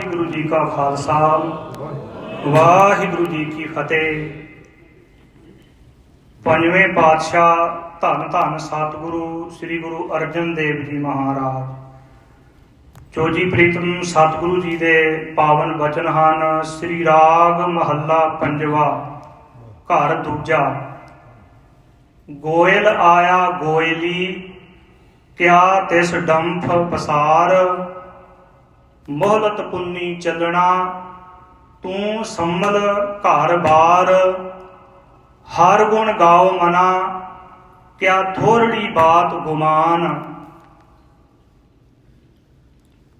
ਵਾਹਿਗੁਰੂ ਜੀ ਕਾ ਖਾਲਸਾ, ਵਾਹਿਗੁਰੂ ਜੀ ਕੀ ਫਤਿਹ। ਪੰਜਵੇਂ ਪਾਤਸ਼ਾਹ ਧੰਨ ਧੰਨ ਸਤਿਗੁਰੂ ਸ੍ਰੀ ਗੁਰੂ ਅਰਜਨ ਦੇਵ ਜੀ ਮਹਾਰਾਜ। ਜੋ ਪ੍ਰੀਤਮ ਸਤਿਗੁਰੂ ਜੀ ਦੇ ਪਾਵਨ ਬਚਨ ਹਨ, ਸ੍ਰੀ ਰਾਗ ਮਹੱਲਾ ਪੰਜਵਾ, ਘਰ ਦੂਜਾ। ਗੋਇਲ ਆਇਆ ਗੋਇਲੀ, ਕਿਆ ਤਿਸ ਡੰਫ ਪਸਾਰ ਮੋਹਲਤ ਪੁੰਨੀ ਚੱਲਣਾ, ਤੂੰ ਸੰਮਲ ਘਰ ਬਾਰ। ਹਰ ਗੁਣ ਗਾਓ ਮਨਾ, ਕਿਆ ਥੋਰੜੀ ਬਾਤ ਗੁਮਾਨ।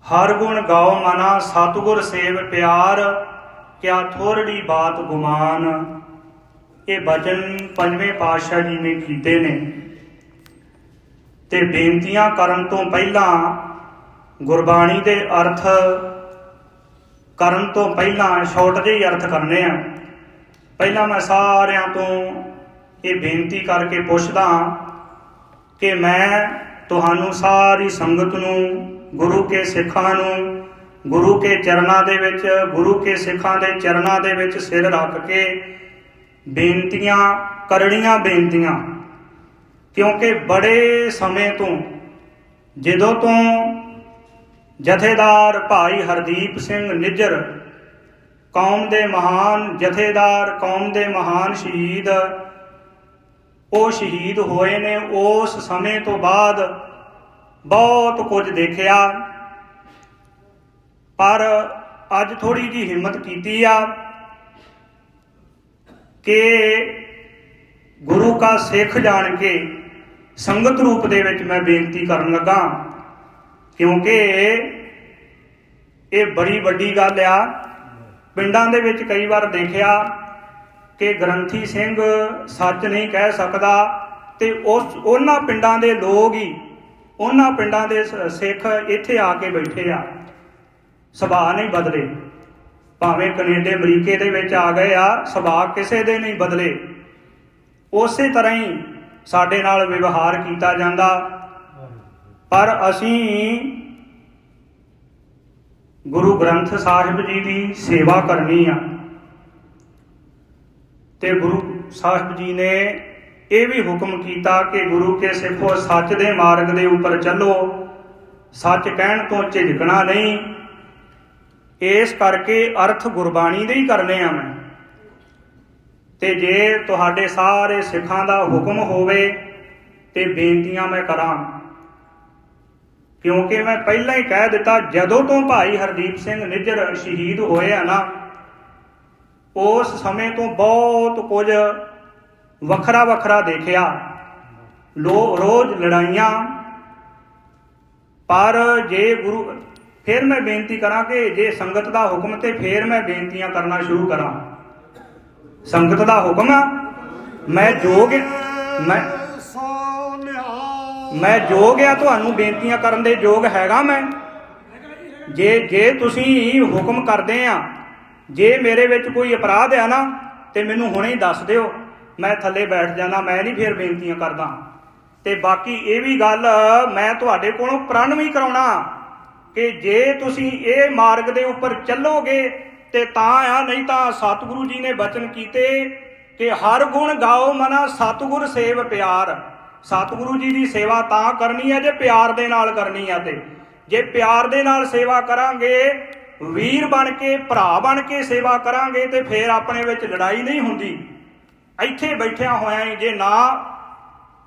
ਹਰ ਗੁਣ ਗਾਓ ਮਨਾ, ਸਤਿਗੁਰ ਸੇਵ ਪਿਆਰ, ਕਿਆ ਥੋਰੜੀ ਬਾਤ ਗੁਮਾਨ। ਇਹ ਬਚਨ ਪੰਜਵੇਂ ਪਾਤਸ਼ਾਹ ਜੀ ਨੇ ਕੀਤੇ ਨੇ। ਤੇ ਬੇਨਤੀਆਂ ਕਰਨ ਤੋਂ ਪਹਿਲਾਂ ਗੁਰਬਾਣੀ ਦੇ ਅਰਥ ਕਰਨ ਤੋਂ ਪਹਿਲਾਂ ਛੋਟ ਜਿਹੇ ਅਰਥ ਕਰਨੇ ਆ। ਪਹਿਲਾਂ ਮੈਂ ਸਾਰਿਆਂ ਤੋਂ ਇਹ ਬੇਨਤੀ ਕਰਕੇ ਪੁੱਛਦਾ ਕਿ ਮੈਂ ਤੁਹਾਨੂੰ ਸਾਰੀ ਸੰਗਤ ਨੂੰ, ਗੁਰੂ ਕੇ ਸਿੱਖਾਂ ਨੂੰ, ਗੁਰੂ ਕੇ ਚਰਨਾਂ ਦੇ ਵਿੱਚ, ਗੁਰੂ ਕੇ ਸਿੱਖਾਂ ਦੇ ਚਰਨਾਂ ਦੇ ਵਿੱਚ ਸਿਰ ਰੱਖ ਕੇ ਬੇਨਤੀਆਂ, ਕਰਨੀਆਂ ਬੇਨਤੀਆਂ। ਕਿਉਂਕਿ ਬੜੇ ਸਮੇਂ ਤੋਂ, ਜਦੋਂ ਤੋਂ ਜਥੇਦਾਰ ਭਾਈ ਹਰਦੀਪ ਸਿੰਘ ਨਿੱਜਰ, ਕੌਮ ਦੇ ਮਹਾਨ ਜਥੇਦਾਰ, ਕੌਮ ਦੇ ਮਹਾਨ ਸ਼ਹੀਦ। ਉਹ ਸ਼ਹੀਦ ਹੋਏ ਨੇ ਉਸ ਸਮੇਂ ਤੋਂ ਬਾਅਦ ਬਹੁਤ ਕੁਝ ਦੇਖਿਆ। ਪਰ ਅੱਜ ਥੋੜੀ ਜੀ ਹਿੰਮਤ ਕੀਤੀ ਆ ਕਿ ਗੁਰੂ ਕਾ ਸਿੱਖ ਜਾਣ ਕੇ ਸੰਗਤ ਰੂਪ ਦੇ ਵਿੱਚ ਮੈਂ ਬੇਨਤੀ ਕਰਨ ਲੱਗਾ। ਕਿਉਂਕਿ ਇਹ ਬੜੀ ਵੱਡੀ ਗੱਲ ਆ। ਪਿੰਡਾਂ ਦੇ ਵਿੱਚ ਕਈ ਵਾਰ ਦੇਖਿਆ ਕਿ ਗ੍ਰੰਥੀ ਸਿੰਘ ਸੱਚ ਨਹੀਂ ਕਹਿ ਸਕਦਾ ਤੇ ਉਸ ਉਹਨਾਂ ਪਿੰਡਾਂ ਦੇ ਲੋਕ ਹੀ ਉਹਨਾਂ ਪਿੰਡਾਂ ਦੇ ਸ- ਸਿੱਖ ਇੱਥੇ ਆ ਕੇ ਬੈਠੇ ਆ। ਸੁਭਾਅ ਨਹੀਂ ਬਦਲੇ। ਭਾਵੇਂ ਕੈਨੇਡਾ, ਅਮਰੀਕੇ ਦੇ ਵਿੱਚ ਆ ਗਏ ਆ ਸੁਭਾਅ ਕਿਸੇ ਦੇ ਨਹੀਂ ਬਦਲੇ। ਉਸੇ ਤਰ੍ਹਾਂ ਹੀ ਸਾਡੇ ਨਾਲ ਵਿਵਹਾਰ ਕੀਤਾ ਜਾਂਦਾ। ਪਰ ਅਸੀਂ ਗੁਰੂ ਗ੍ਰੰਥ ਸਾਹਿਬ ਜੀ ਦੀ ਸੇਵਾ ਕਰਨੀ ਆ। ਤੇ ਗੁਰੂ ਸਾਹਿਬ ਜੀ ਨੇ ਇਹ ਵੀ ਹੁਕਮ ਕੀਤਾ ਕਿ ਗੁਰੂ ਕੇ ਸਿੱਖੋ ਸੱਚ ਦੇ ਮਾਰਗ ਦੇ ਉੱਪਰ ਚੱਲੋ, ਸੱਚ ਕਹਿਣ ਤੋਂ ਝਿਜਕਣਾ ਨਹੀਂ। ਇਸ ਕਰਕੇ ਅਰਥ ਗੁਰਬਾਣੀ ਦੇ ਹੀ ਕਰਨੇ ਆ ਮੈਂ। ਤੇ ਜੇ ਤੁਹਾਡੇ ਸਾਰੇ ਸਿੱਖਾਂ ਦਾ ਹੁਕਮ ਹੋਵੇ ਤੇ ਬੇਨਤੀਆਂ ਮੈਂ ਕਰਾਂ। ਕਿਉਂਕਿ ਮੈਂ ਪਹਿਲਾਂ ਹੀ ਕਹਿ ਦਿੱਤਾ, ਜਦੋਂ ਤੋਂ ਭਾਈ ਹਰਦੀਪ ਸਿੰਘ ਨਿੱਜਰ ਸ਼ਹੀਦ ਹੋਏ ਆ ਨਾ, ਉਸ ਸਮੇਂ ਤੋਂ ਬਹੁਤ ਕੁਝ ਵੱਖਰਾ ਵੱਖਰਾ ਦੇਖਿਆ। ਲੋ, ਰੋਜ਼ ਲੜਾਈਆਂ, ਪਰ ਜੇ ਗੁਰੂ, ਫਿਰ ਮੈਂ ਬੇਨਤੀ ਕਰਾਂ ਕਿ ਜੇ ਸੰਗਤ ਦਾ ਹੁਕਮ ਤੇ ਫਿਰ ਮੈਂ ਬੇਨਤੀਆਂ ਕਰਨਾ ਸ਼ੁਰੂ ਕਰਾਂ। ਸੰਗਤ ਦਾ ਹੁਕਮ ਮੈਂ ਜੋਗ, ਮੈਂ ਮੈਂ ਯੋਗ ਆ, ਤੁਹਾਨੂੰ ਬੇਨਤੀਆਂ ਕਰਨ ਦੇ ਯੋਗ ਹੈਗਾ ਮੈਂ। ਜੇ ਜੇ ਤੁਸੀਂ ਹੁਕਮ ਕਰਦੇ ਆ, ਜੇ ਮੇਰੇ ਵਿੱਚ ਕੋਈ ਅਪਰਾਧ ਆ ਨਾ, ਤੇ ਮੈਨੂੰ ਹੁਣੇ ਹੀ ਦੱਸ ਦਿਓ। ਮੈਂ ਥੱਲੇ ਬੈਠ ਜਾਣਾ, ਮੈਂ ਨਹੀਂ ਫੇਰ ਬੇਨਤੀਆਂ ਕਰਦਾ। ਤੇ ਬਾਕੀ ਇਹ ਵੀ ਗੱਲ ਮੈਂ ਤੁਹਾਡੇ ਕੋਲੋਂ ਪ੍ਰਣ ਵੀ ਕਰਾਉਣਾ ਕਿ ਜੇ ਤੁਸੀਂ ਇਹ ਮਾਰਗ ਦੇ ਉੱਪਰ ਚੱਲੋਗੇ, ਤੇ ਤਾਂ ਆ, ਨਹੀਂ ਤਾਂ ਸਤਿਗੁਰੂ ਜੀ ਨੇ ਬਚਨ ਕੀਤੇ ਕਿ ਹਰ ਗੁਣ ਗਾਓ ਮਨਾ ਸਤਿਗੁਰ ਸੇਵ ਪਿਆਰ। ਸਤਿਗੁਰੂ ਜੀ ਦੀ ਸੇਵਾ ਤਾਂ ਕਰਨੀ ਹੈ ਜੇ ਪਿਆਰ ਦੇ ਨਾਲ ਕਰਨੀ ਹੈ ਤੇ। ਜੇ ਪਿਆਰ ਦੇ ਨਾਲ ਸੇਵਾ ਕਰਾਂਗੇ, ਵੀਰ ਬਣ ਕੇ, ਭਰਾ ਬਣ ਕੇ ਸੇਵਾ ਕਰਾਂਗੇ ਤੇ ਫੇਰ ਆਪਣੇ ਵਿੱਚ ਲੜਾਈ ਨਹੀਂ ਹੁੰਦੀ। ਇੱਥੇ ਬੈਠਿਆ ਹੋਇਆ ਹੀ ਜੇ ਨਾ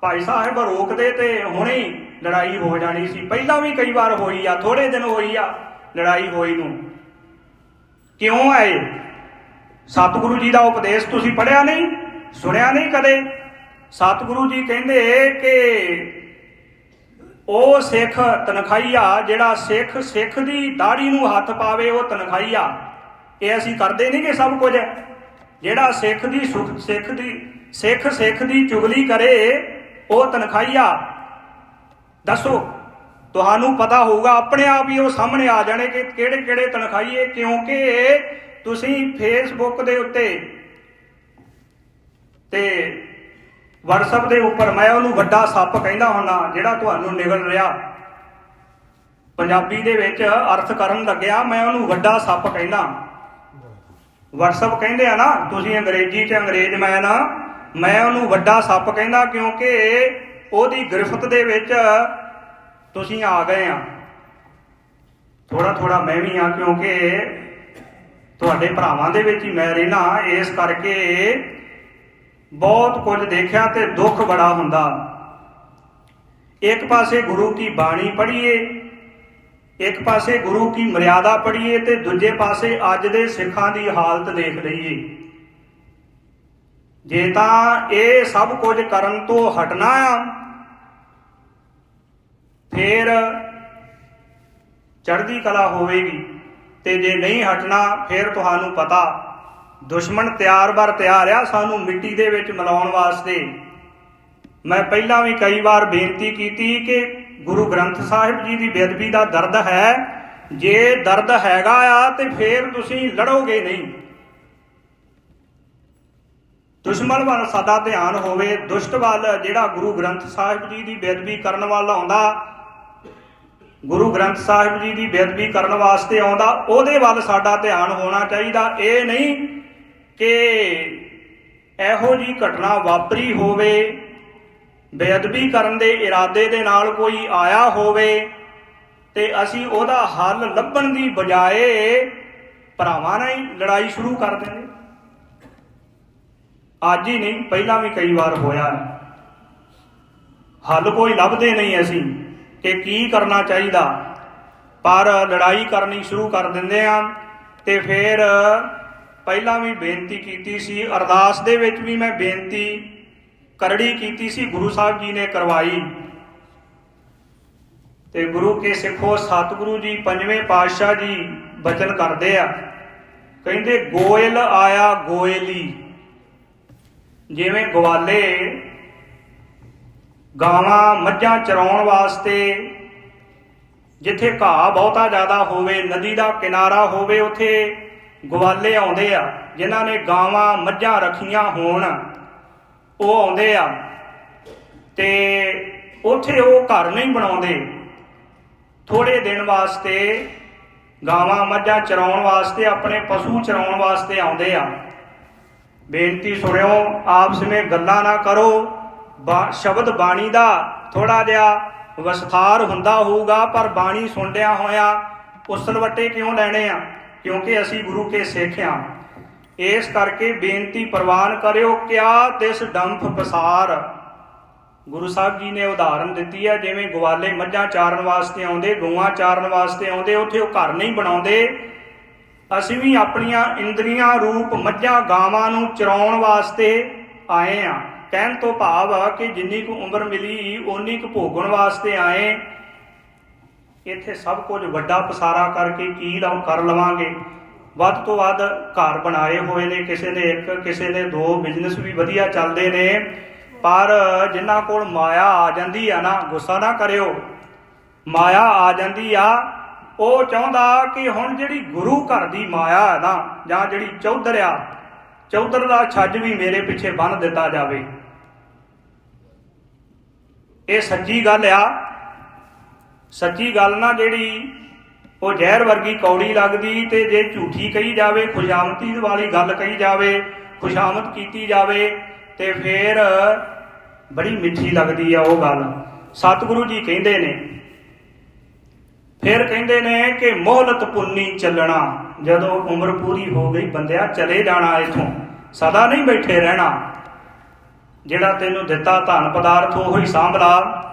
ਭਾਈ ਸਾਹਿਬ ਰੋਕਦੇ ਤੇ ਹੁਣੇ ਲੜਾਈ ਹੋ ਜਾਣੀ ਸੀ। ਪਹਿਲਾਂ ਵੀ ਕਈ ਵਾਰ ਹੋਈ ਆ ਥੋੜੇ ਦਿਨ ਹੋਈ ਆ, ਲੜਾਈ ਹੋਈ ਨੂੰ। ਕਿਉਂ ਆਏ? ਸਤਿਗੁਰੂ ਜੀ ਦਾ ਉਪਦੇਸ਼ ਤੁਸੀਂ ਪੜਿਆ ਨਹੀਂ, ਸੁਣਿਆ ਨਹੀਂ ਕਦੇ? ਸਤਿਗੁਰੂ ਜੀ ਕਹਿੰਦੇ ਕਿ ਉਹ ਸਿੱਖ ਤਨਖਾਈਆ ਜਿਹੜਾ ਸਿੱਖ ਸਿੱਖ ਦੀ ਦਾੜੀ ਨੂੰ ਹੱਥ ਪਾਵੇ, ਉਹ ਤਨਖਾਈਆ ਇਹ ਅਸੀਂ ਕਰਦੇ ਨਹੀਂ ਕਿ ਸਭ ਕੁਝ। ਜਿਹੜਾ ਸਿੱਖ ਦੀ ਸੁਖ, ਸਿੱਖ ਦੀ, ਸਿੱਖ ਸਿੱਖ ਦੀ ਚੁਗਲੀ ਕਰੇ, ਉਹ ਤਨਖਾਈਆ ਦੱਸੋ, ਤੁਹਾਨੂੰ ਪਤਾ ਹੋਊਗਾ, ਆਪਣੇ ਆਪ ਹੀ ਉਹ ਸਾਹਮਣੇ ਆ ਜਾਣੇ ਕਿ ਕਿਹੜੇ ਕਿਹੜੇ ਤਨਖਾਈਏ ਕਿਉਂਕਿ ਤੁਸੀਂ ਫੇਸਬੁੱਕ ਦੇ ਉੱਤੇ ਤੇ WhatsApp ਦੇ ਉੱਪਰ ਮੈਂ ਉਹਨੂੰ ਵੱਡਾ ਸੱਪ ਕਹਿੰਦਾ ਹੁੰਨਾ ਜਿਹੜਾ ਤੁਹਾਨੂੰ ਨਿਗਲ ਰਿਹਾ। ਪੰਜਾਬੀ ਦੇ ਵਿੱਚ ਅਰਥ ਕਰਨ ਲੱਗਿਆ, ਮੈਂ ਉਹਨੂੰ ਵੱਡਾ ਸੱਪ ਕਹਿੰਦਾ। WhatsApp ਕਹਿੰਦੇ ਆ ਨਾ, ਤੁਸੀਂ ਅੰਗਰੇਜ਼ੀ ਚ ਅੰਗਰੇਜ਼ ਮੈਂ ਨਾ ਮੈਂ ਉਹਨੂੰ ਵੱਡਾ ਸੱਪ ਕਹਿੰਦਾ ਕਿਉਂਕਿ ਉਹਦੀ ਗ੍ਰਿਫਤ ਦੇ ਵਿੱਚ ਤੁਸੀਂ ਆ ਗਏ ਆ। ਥੋੜਾ ਥੋੜਾ ਮੈਂ ਵੀ ਆ ਕਿਉਂਕਿ ਤੁਹਾਡੇ ਭਰਾਵਾਂ ਦੇ ਵਿੱਚ ਹੀ ਮੈਂ ਰਹਿਣਾ ਇਸ ਕਰਕੇ ਬਹੁਤ ਕੁਝ ਦੇਖਿਆ ਤੇ ਦੁੱਖ ਬੜਾ ਹੁੰਦਾ। ਇੱਕ ਪਾਸੇ ਗੁਰੂ ਕੀ ਬਾਣੀ ਪੜ੍ਹੀਏ, ਇੱਕ ਪਾਸੇ ਗੁਰੂ ਕੀ ਮਰਿਆਦਾ ਪੜ੍ਹੀਏ ਤੇ ਦੂਜੇ ਪਾਸੇ ਅੱਜ ਦੇ ਸਿੱਖਾਂ ਦੀ ਹਾਲਤ ਦੇਖ ਲਈਏ। ਜੇ ਤਾਂ ਇਹ ਸਭ ਕੁਝ ਕਰਨ ਤੋਂ ਹਟਣਾ ਆ, ਫਿਰ ਚੜ੍ਹਦੀ ਕਲਾ ਹੋਵੇਗੀ ਤੇ ਜੇ ਨਹੀਂ ਹਟਣਾ, ਫਿਰ ਤੁਹਾਨੂੰ ਪਤਾ ਦੁਸ਼ਮਣ ਤਿਆਰ ਬਰ ਤਿਆਰ ਆ, ਸਾਨੂੰ ਮਿੱਟੀ ਦੇ ਵਿੱਚ ਮਿਲਾਉਣ ਵਾਸਤੇ। ਮੈਂ ਪਹਿਲਾਂ ਵੀ ਕਈ ਵਾਰ ਬੇਨਤੀ ਕੀਤੀ ਕਿ ਗੁਰੂ ਗ੍ਰੰਥ ਸਾਹਿਬ ਜੀ ਦੀ ਬੇਅਦਬੀ ਦਾ ਦਰਦ ਹੈ। ਜੇ ਦਰਦ ਹੈਗਾ ਆ, ਤੇ ਫਿਰ ਤੁਸੀਂ ਲੜੋਗੇ ਨਹੀਂ। ਦੁਸ਼ਮਣ ਵੱਲ ਸਾਡਾ ਧਿਆਨ ਹੋਵੇ, ਦੁਸ਼ਟ ਵੱਲ ਜਿਹੜਾ ਗੁਰੂ ਗ੍ਰੰਥ ਸਾਹਿਬ ਜੀ ਦੀ ਬੇਅਦਬੀ ਕਰਨ ਵੱਲ ਆਉਂਦਾ, ਗੁਰੂ ਗ੍ਰੰਥ ਸਾਹਿਬ ਜੀ ਦੀ ਬੇਅਦਬੀ ਕਰਨ ਵਾਸਤੇ ਆਉਂਦਾ, ਉਹਦੇ ਵੱਲ ਸਾਡਾ ਧਿਆਨ ਹੋਣਾ ਚਾਹੀਦਾ। ਇਹ ਨਹੀਂ ਕਿ ਇਹੋ ਜੀ ਘਟਨਾ ਵਾਪਰੀ ਹੋਵੇ, ਬੇਅਦਬੀ ਕਰਨ ਦੇ ਇਰਾਦੇ ਦੇ ਨਾਲ ਕੋਈ ਆਇਆ ਹੋਵੇ, ਤੇ ਅਸੀਂ ਉਹਦਾ ਹੱਲ ਲੱਭਣ ਦੀ ਬਜਾਏ ਭਰਾਵਾਂ ਨਾਲ ਹੀ ਲੜਾਈ ਸ਼ੁਰੂ ਕਰ ਦਿੰਦੇ। ਅੱਜ ਹੀ ਨਹੀਂ, ਪਹਿਲਾਂ ਵੀ ਕਈ ਵਾਰ ਹੋਇਆ। ਹੱਲ ਕੋਈ ਲੱਭਦੇ ਨਹੀਂ ਅਸੀਂ ਕਿ ਕੀ ਕਰਨਾ ਚਾਹੀਦਾ। ਪਰ ਲੜਾਈ ਕਰਨੀ ਸ਼ੁਰੂ ਕਰ ਦਿੰਦੇ ਆ ਤੇ ਫਿਰ ਪਹਿਲਾਂ ਵੀ ਬੇਨਤੀ ਕੀਤੀ ਸੀ, ਅਰਦਾਸ ਦੇ ਵਿੱਚ ਵੀ ਮੈਂ ਬੇਨਤੀ ਕਰੜੀ ਕੀਤੀ ਸੀ, ਗੁਰੂ ਸਾਹਿਬ ਜੀ ਨੇ ਕਰਵਾਈ। ਤੇ ਗੁਰੂ ਕੇ ਸਿੱਖੋ ਸਤਿਗੁਰੂ ਜੀ, ਪੰਜਵੇਂ ਪਾਤਸ਼ਾਹ ਜੀ ਬਚਨ ਕਰਦੇ ਆ। ਕਹਿੰਦੇ, ਗੋਇਲ ਆਇਆ ਗੋਇਲੀ। ਜਿਵੇਂ ਗਵਾਲੇ ਗਾਵਾਂ ਮੱਝਾਂ ਚਰਾਉਣ ਵਾਸਤੇ, ਜਿੱਥੇ ਘਾਹ ਬਹੁਤਾ ਜ਼ਿਆਦਾ ਹੋਵੇ, ਨਦੀ ਦਾ ਕਿਨਾਰਾ ਹੋਵੇ, ਉੱਥੇ ਗਵਾਲੇ ਆਉਂਦੇ ਆ, ਜਿਨ੍ਹਾਂ ਨੇ ਗਾਵਾਂ ਮੱਝਾਂ ਰੱਖੀਆਂ ਹੋਣ, ਉਹ ਆਉਂਦੇ ਆ। ਤੇ ਉੱਥੇ ਉਹ ਘਰ ਨਹੀਂ ਬਣਾਉਂਦੇ। ਥੋੜੇ ਦਿਨ ਵਾਸਤੇ ਗਾਵਾਂ ਮੱਝਾਂ ਚਰਾਉਣ ਵਾਸਤੇ, ਆਪਣੇ ਪਸ਼ੂ ਚਰਾਉਣ ਵਾਸਤੇ ਆਉਂਦੇ ਆ। ਬੇਨਤੀ ਸੁਣਿਓ ਆਪਸ ਵਿੱਚ ਗੱਲਾਂ ਨਾ ਕਰੋ। ਬਾ- ਸ਼ਬਦ ਬਾਣੀ ਦਾ ਥੋੜਾ ਜਿਹਾ ਵਿਸਥਾਰ ਹੁੰਦਾ ਹੋਊਗਾ, ਪਰ ਬਾਣੀ ਸੁਣਦਿਆਂ ਹੋਇਆ ਉਸਲਵੱਟੇ ਕਿਉਂ ਲੈਣੇ ਆ? ਕਿਉਂਕਿ ਅਸੀਂ ਗੁਰੂ ਕੇ ਸਿੱਖ ਹਾਂ। ਇਸ ਕਰਕੇ ਬੇਨਤੀ ਪ੍ਰਵਾਨ ਕਰਿਓ, ਕਿਆ ਤਿਸ ਡੰਫ ਪਸਾਰ? ਗੁਰੂ ਸਾਹਿਬ ਜੀ ਨੇ ਉਦਾਹਰਨ ਦਿੱਤੀ ਹੈ, ਜਿਵੇਂ ਗਵਾਲੇ ਮੱਝਾਂ ਚਾਰਨ ਵਾਸਤੇ ਆਉਂਦੇ, ਗਊਆਂ ਚਾਰਨ ਵਾਸਤੇ ਆਉਂਦੇ, ਉੱਥੇ ਉਹ ਘਰ ਨਹੀਂ ਬਣਾਉਂਦੇ। ਅਸੀਂ ਵੀ ਆਪਣੀਆਂ ਇੰਦਰੀਆਂ ਰੂਪ ਮੱਝਾਂ ਗਾਵਾਂ ਨੂੰ ਚਰਾਉਣ ਵਾਸਤੇ ਆਏ ਆ ਕਹਿਣ ਤੋਂ ਭਾਵ ਆ ਕਿ ਜਿੰਨੀ ਕੁ ਉਮਰ ਮਿਲੀ, ਓਨੀ ਕੁ ਭੋਗਣ ਵਾਸਤੇ ਆਏ। ਇੱਥੇ ਸਭ ਕੁਝ ਵੱਡਾ ਪਸਾਰਾ ਕਰਕੇ ਕੀ ਲਓ ਕਰ ਲਵਾਂਗੇ। ਵੱਧ ਤੋਂ ਵੱਧ ਘਰ ਬਣਾਏ ਹੋਏ ਨੇ, ਕਿਸੇ ਨੇ ਇੱਕ, ਕਿਸੇ ਨੇ ਦੋ ਬਿਜ਼ਨਸ ਵੀ ਵਧੀਆ ਚੱਲਦੇ ਨੇ। ਪਰ ਜਿਨ੍ਹਾਂ ਕੋਲ ਮਾਇਆ ਆ ਜਾਂਦੀ ਆ ਨਾ, ਗੁੱਸਾ ਨਾ ਕਰਿਓ। ਮਾਇਆ ਆ ਜਾਂਦੀ ਆ, ਉਹ ਚਾਹੁੰਦਾ ਕਿ ਹੁਣ ਜਿਹੜੀ ਗੁਰੂ ਘਰ ਦੀ ਮਾਇਆ ਹੈ ਨਾ, ਜਾਂ ਜਿਹੜੀ ਚੌਧਰ ਆ, ਚੌਧਰ ਦਾ ਛੱਜ ਵੀ ਮੇਰੇ ਪਿੱਛੇ ਬੰਨ ਦਿੱਤਾ ਜਾਵੇ। ਇਹ ਸੱਚੀ ਗੱਲ ਆ ਸੱਚੀ ਗੱਲ ਨਾ ਜਿਹੜੀ ਉਹ ਜ਼ਹਿਰ ਵਰਗੀ ਕੌੜੀ ਲੱਗਦੀ ਤੇ ਜੇ ਝੂਠੀ ਕਹੀ ਜਾਵੇ, ਖੁਸ਼ਾਮਤੀ ਵਾਲੀ ਗੱਲ ਕਹੀ ਜਾਵੇ, ਖੁਸ਼ਾਮਤ ਕੀਤੀ ਜਾਵੇ, ਤੇ ਫੇਰ ਬੜੀ ਮਿੱਠੀ ਲੱਗਦੀ ਆ ਉਹ ਗੱਲ। ਸਤਿਗੁਰੂ ਜੀ ਕਹਿੰਦੇ ਨੇ, ਫਿਰ ਕਹਿੰਦੇ ਨੇ ਕਿ ਮੋਹਲਤ ਪੁੰਨੀ ਚੱਲਣਾ, ਜਦੋਂ ਉਮਰ ਪੂਰੀ ਹੋ ਗਈ, ਬੰਦਿਆ ਚਲੇ ਜਾਣਾ ਇਥੋਂ, ਸਦਾ ਨਹੀਂ ਬੈਠੇ ਰਹਿਣਾ। ਜਿਹੜਾ ਤੈਨੂੰ ਦਿੱਤਾ ਧਨ ਪਦਾਰਥ, ਉਹ ਹੀ ਸਾਂਭਲਾ।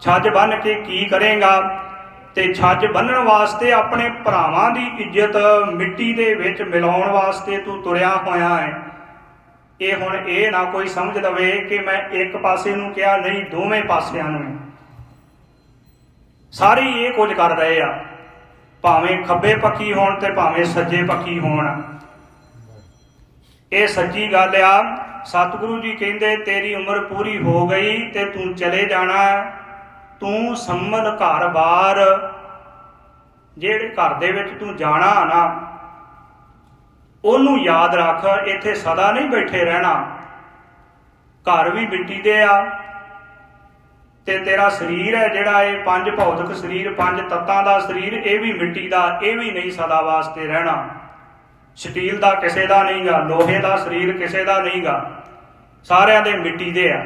ਛੱਜ ਬੰਨ ਕੇ ਕੀ ਕਰੇਗਾ? ਤੇ ਛੱਜ ਬੰਨਣ ਵਾਸਤੇ ਆਪਣੇ ਭਰਾਵਾਂ ਦੀ ਇੱਜ਼ਤ ਮਿੱਟੀ ਦੇ ਵਿੱਚ ਮਿਲਾਉਣ ਵਾਸਤੇ ਤੂੰ ਤੁਰਿਆ ਹੋਇਆ ਹੈ। ਇਹ ਹੁਣ ਇਹ ਨਾ ਕੋਈ ਸਮਝ ਲਵੇ ਕਿ ਮੈਂ ਇੱਕ ਪਾਸੇ ਨੂੰ ਕਿਹਾ ਨਹੀਂ, ਦੋਵੇਂ ਪਾਸਿਆਂ ਨੂੰ। ਸਾਰੇ ਇਹ ਕੁਝ ਕਰ ਰਹੇ ਆ। ਭਾਵੇਂ ਖੱਬੇ ਪੱਖੀ ਹੋਣ ਤੇ ਭਾਵੇਂ ਸੱਜੇ ਪੱਖੀ ਹੋਣ। ਇਹ ਸੱਚੀ ਗੱਲ ਆ, ਸਤਿਗੁਰੂ ਜੀ ਕਹਿੰਦੇ, ਤੇਰੀ ਉਮਰ ਪੂਰੀ ਹੋ ਗਈ ਤੇ ਤੂੰ ਚਲੇ ਜਾਣਾ। ਤੂੰ ਸੰਮਲ ਘਰ-ਬਾਰ ਜਿਹੜੇ ਘਰ ਦੇ ਵਿੱਚ ਤੂੰ ਜਾਣਾ ਨਾ, ਉਹਨੂੰ ਯਾਦ ਰੱਖ, ਇੱਥੇ ਸਦਾ ਨਹੀਂ ਬੈਠੇ ਰਹਿਣਾ। ਘਰ ਵੀ ਮਿੱਟੀ ਦੇ ਆ, ਤੇ ਤੇਰਾ ਸਰੀਰ ਹੈ ਜਿਹੜਾ ਇਹ ਪੰਜ ਭੌਤਿਕ ਸਰੀਰ, ਪੰਜ ਤੱਤਾਂ ਦਾ ਸਰੀਰ, ਇਹ ਵੀ ਮਿੱਟੀ ਦਾ, ਇਹ ਵੀ ਨਹੀਂ ਸਦਾ ਵਾਸਤੇ ਰਹਿਣਾ। ਸਟੀਲ ਦਾ ਕਿਸੇ ਦਾ ਨਹੀਂਗਾ, ਲੋਹੇ ਦਾ ਸਰੀਰ ਕਿਸੇ ਦਾ ਨਹੀਂਗਾ। ਸਾਰਿਆਂ ਦੇ ਮਿੱਟੀ ਦੇ ਆ।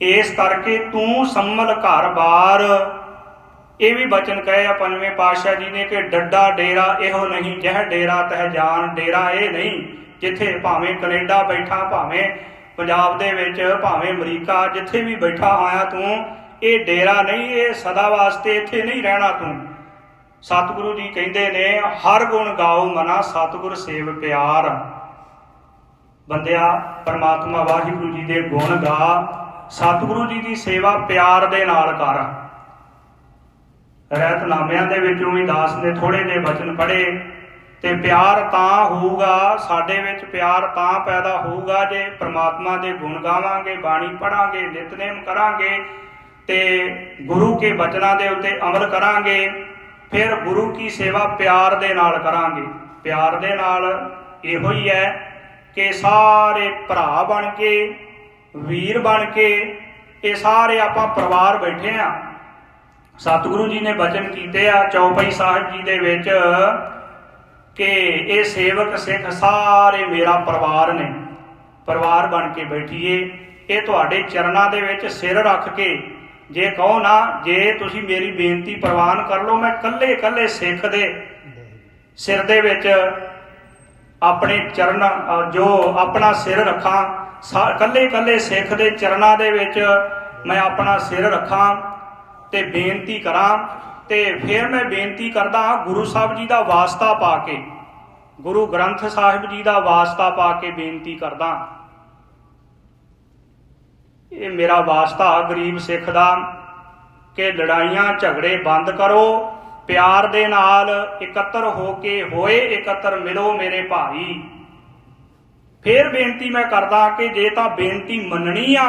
ਇਸ ਕਰਕੇ ਤੂੰ ਸੰਮਲ ਘਰ-ਬਾਰ ਇਹ ਵੀ ਬਚਨ ਕਹੇ ਆ ਪੰਜਵੇਂ ਪਾਤਸ਼ਾਹ ਜੀ ਨੇ ਕਿ ਡੱਡਾ ਡੇਰਾ ਇਹੋ ਨਹੀਂ, ਜਹ ਡੇਰਾ ਤਹ ਜਾਨ ਡੇਰਾ ਇਹ ਨਹੀਂ, ਜਿੱਥੇ ਭਾਵੇਂ ਕੈਨੇਡਾ ਬੈਠਾ, ਭਾਵੇਂ ਪੰਜਾਬ ਦੇ ਵਿੱਚ, ਭਾਵੇਂ ਅਮਰੀਕਾ, ਜਿੱਥੇ ਵੀ ਬੈਠਾ ਹੋਇਆ ਤੂੰ, ਇਹ ਡੇਰਾ ਨਹੀਂ, ਇਹ ਸਦਾ ਵਾਸਤੇ ਇੱਥੇ ਨਹੀਂ ਰਹਿਣਾ ਤੂੰ। ਸਤਿਗੁਰੂ ਜੀ ਕਹਿੰਦੇ ਨੇ, ਹਰ ਗੁਣ ਗਾਓ ਮਨਾ ਸਤਿਗੁਰ ਸੇਵ ਪਿਆਰ। ਬੰਦਿਆ, ਪਰਮਾਤਮਾ ਵਾਹਿਗੁਰੂ ਜੀ ਦੇ ਗੁਣ ਗਾ। ਸਤਿਗੁਰੂ ਜੀ ਦੀ ਸੇਵਾ ਪਿਆਰ ਦੇ ਨਾਲ ਕਰ। ਰਹਿਤਨਾਮਿਆਂ ਦੇ ਵਿੱਚੋਂ ਵੀ ਦਾਸ ਨੇ ਥੋੜੇ ਜਿਹੇ ਬਚਨ ਪੜ੍ਹੇ ਤੇ ਪਿਆਰ ਤਾਂ ਹੋਊਗਾ, ਸਾਡੇ ਵਿੱਚ ਪਿਆਰ ਤਾਂ ਪੈਦਾ ਹੋਊਗਾ ਜੇ ਪ੍ਰਮਾਤਮਾ ਦੇ ਗੁਣ ਗਾਵਾਂਗੇ, ਬਾਣੀ ਪੜਾਂਗੇ ਨਿਤਨੇਮ ਕਰਾਂਗੇ ਤੇ ਗੁਰੂ ਕੇ ਬਚਨਾਂ ਦੇ ਉੱਤੇ ਅਮਲ ਕਰਾਂਗੇ, ਫਿਰ ਗੁਰੂ ਕੀ ਸੇਵਾ ਪਿਆਰ ਦੇ ਨਾਲ ਕਰਾਂਗੇ। ਪਿਆਰ ਦੇ ਨਾਲ ਇਹੋ ਹੀ ਹੈ ਕਿ ਸਾਰੇ ਭਰਾ ਬਣ ਕੇ ਵੀਰ ਬਣ ਕੇ ਇਹ ਸਾਰੇ ਆਪਾਂ ਪਰਿਵਾਰ ਬੈਠੇ ਆ। ਸਤਿਗੁਰੂ ਜੀ ਨੇ ਬਚਨ ਕੀਤੇ ਆ ਚੌਪਈ ਸਾਹਿਬ ਜੀ ਦੇ ਵਿੱਚ ਕਿ ਇਹ ਸੇਵਕ ਸਿੱਖ ਸਾਰੇ ਮੇਰਾ ਪਰਿਵਾਰ ਨੇ। ਪਰਿਵਾਰ ਬਣ ਕੇ ਬੈਠੀਏ। ਇਹ ਤੁਹਾਡੇ ਚਰਨਾਂ ਦੇ ਵਿੱਚ ਸਿਰ ਰੱਖ ਕੇ ਜੇ ਕਹੋ ਨਾ, ਜੇ ਤੁਸੀਂ ਮੇਰੀ ਬੇਨਤੀ ਪ੍ਰਵਾਨ ਕਰ ਲਓ, ਮੈਂ ਕੱਲੇ ਕੱਲੇ ਸਿੱਖ ਦੇ ਸਿਰ ਦੇ ਵਿੱਚ ਆਪਣੇ ਚਰਨ ਜੋ ਆਪਣਾ ਸਿਰ ਰੱਖਾਂ ਕੱਲੇ ਕੱਲੇ ਸਿੱਖ ਦੇ ਚਰਨਾਂ ਦੇ ਵਿੱਚ ਮੈਂ ਆਪਣਾ ਸਿਰ ਰੱਖਾਂ ਤੇ ਬੇਨਤੀ ਕਰਾਂ ਤੇ ਫਿਰ ਮੈਂ ਬੇਨਤੀ ਕਰਦਾ ਹਾਂ ਗੁਰੂ ਸਾਹਿਬ ਜੀ ਦਾ ਵਾਸਤਾ ਪਾ ਕੇ, ਗੁਰੂ ਗ੍ਰੰਥ ਸਾਹਿਬ ਜੀ ਦਾ ਵਾਸਤਾ ਪਾ ਕੇ ਬੇਨਤੀ ਕਰਦਾ ਇਹ ਮੇਰਾ ਵਾਸਤਾ ਗਰੀਬ ਸਿੱਖ ਦਾ, ਕਿ ਲੜਾਈਆਂ ਝਗੜੇ ਬੰਦ ਕਰੋ, ਪਿਆਰ ਦੇ ਨਾਲ ਇਕੱਤਰ ਹੋ ਕੇ ਹੋਏ, ਇਕੱਤਰ ਮਿਲੋ ਮੇਰੇ ਭਾਈ। ਫੇਰ ਬੇਨਤੀ ਮੈਂ ਕਰਦਾ ਕਿ ਜੇ ਤਾਂ ਬੇਨਤੀ ਮੰਨਣੀ ਆ,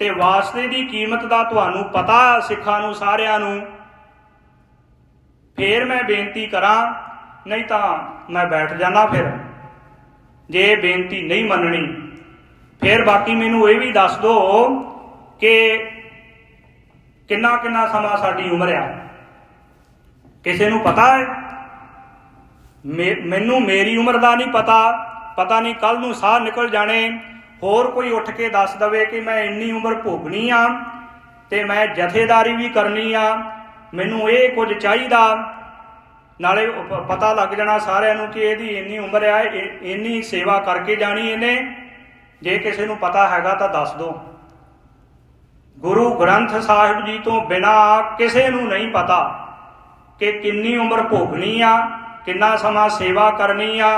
ਤੇ ਵਾਸਤੇ ਦੀ ਕੀਮਤ ਦਾ ਤੁਹਾਨੂੰ ਪਤਾ ਸਿੱਖਾਂ ਨੂੰ, ਸਾਰਿਆਂ ਨੂੰ, ਫੇਰ ਮੈਂ ਬੇਨਤੀ ਕਰਾਂ, ਨਹੀਂ ਤਾਂ ਮੈਂ ਬੈਠ ਜਾਣਾ ਫਿਰ। ਜੇ ਬੇਨਤੀ ਨਹੀਂ ਮੰਨਣੀ, ਫਿਰ ਬਾਕੀ ਮੈਨੂੰ ਇਹ ਵੀ ਦੱਸ ਦਿਓ ਕਿ ਕਿੰਨਾ ਕਿੰਨਾ ਸਮਾਂ ਸਾਡੀ ਉਮਰ ਆ। ਕਿਸੇ ਨੂੰ ਪਤਾ ਹੈ? ਮੈਨੂੰ ਮੇਰੀ ਉਮਰ ਦਾ ਨਹੀਂ ਪਤਾ ਪਤਾ ਨਹੀਂ ਕੱਲ ਨੂੰ ਸਾਹ ਨਿਕਲ ਜਾਣੇ। ਹੋਰ ਕੋਈ ਉੱਠ ਕੇ ਦੱਸ ਦਵੇ ਕਿ ਮੈਂ ਇੰਨੀ ਉਮਰ ਭੋਗਣੀ ਆ ਤੇ ਮੈਂ ਜਥੇਦਾਰੀ ਵੀ ਕਰਨੀ ਆ। ਮੈਨੂੰ ਇਹ ਕੁਝ ਚਾਹੀਦਾ। ਨਾਲੇ ਪਤਾ ਲੱਗ ਜਾਣਾ ਸਾਰਿਆਂ ਨੂੰ ਕਿ ਇਹਦੀ ਇੰਨੀ ਉਮਰ ਆ ਇੰਨੀ ਸੇਵਾ ਕਰਕੇ ਜਾਣੀ ਇਹਨੇ। ਜੇ ਕਿਸੇ ਨੂੰ ਪਤਾ ਹੈਗਾ ਤਾਂ ਦੱਸ ਦਿਓ ਗੁਰੂ ਗ੍ਰੰਥ ਸਾਹਿਬ ਜੀ ਤੋਂ ਬਿਨਾ ਕਿਸੇ ਨੂੰ ਨਹੀਂ ਪਤਾ ਕਿ ਕਿੰਨੀ ਉਮਰ ਭੋਗਣੀ ਆ। ਕਿੰਨਾ ਸਮਾਂ ਸੇਵਾ ਕਰਨੀ ਆ,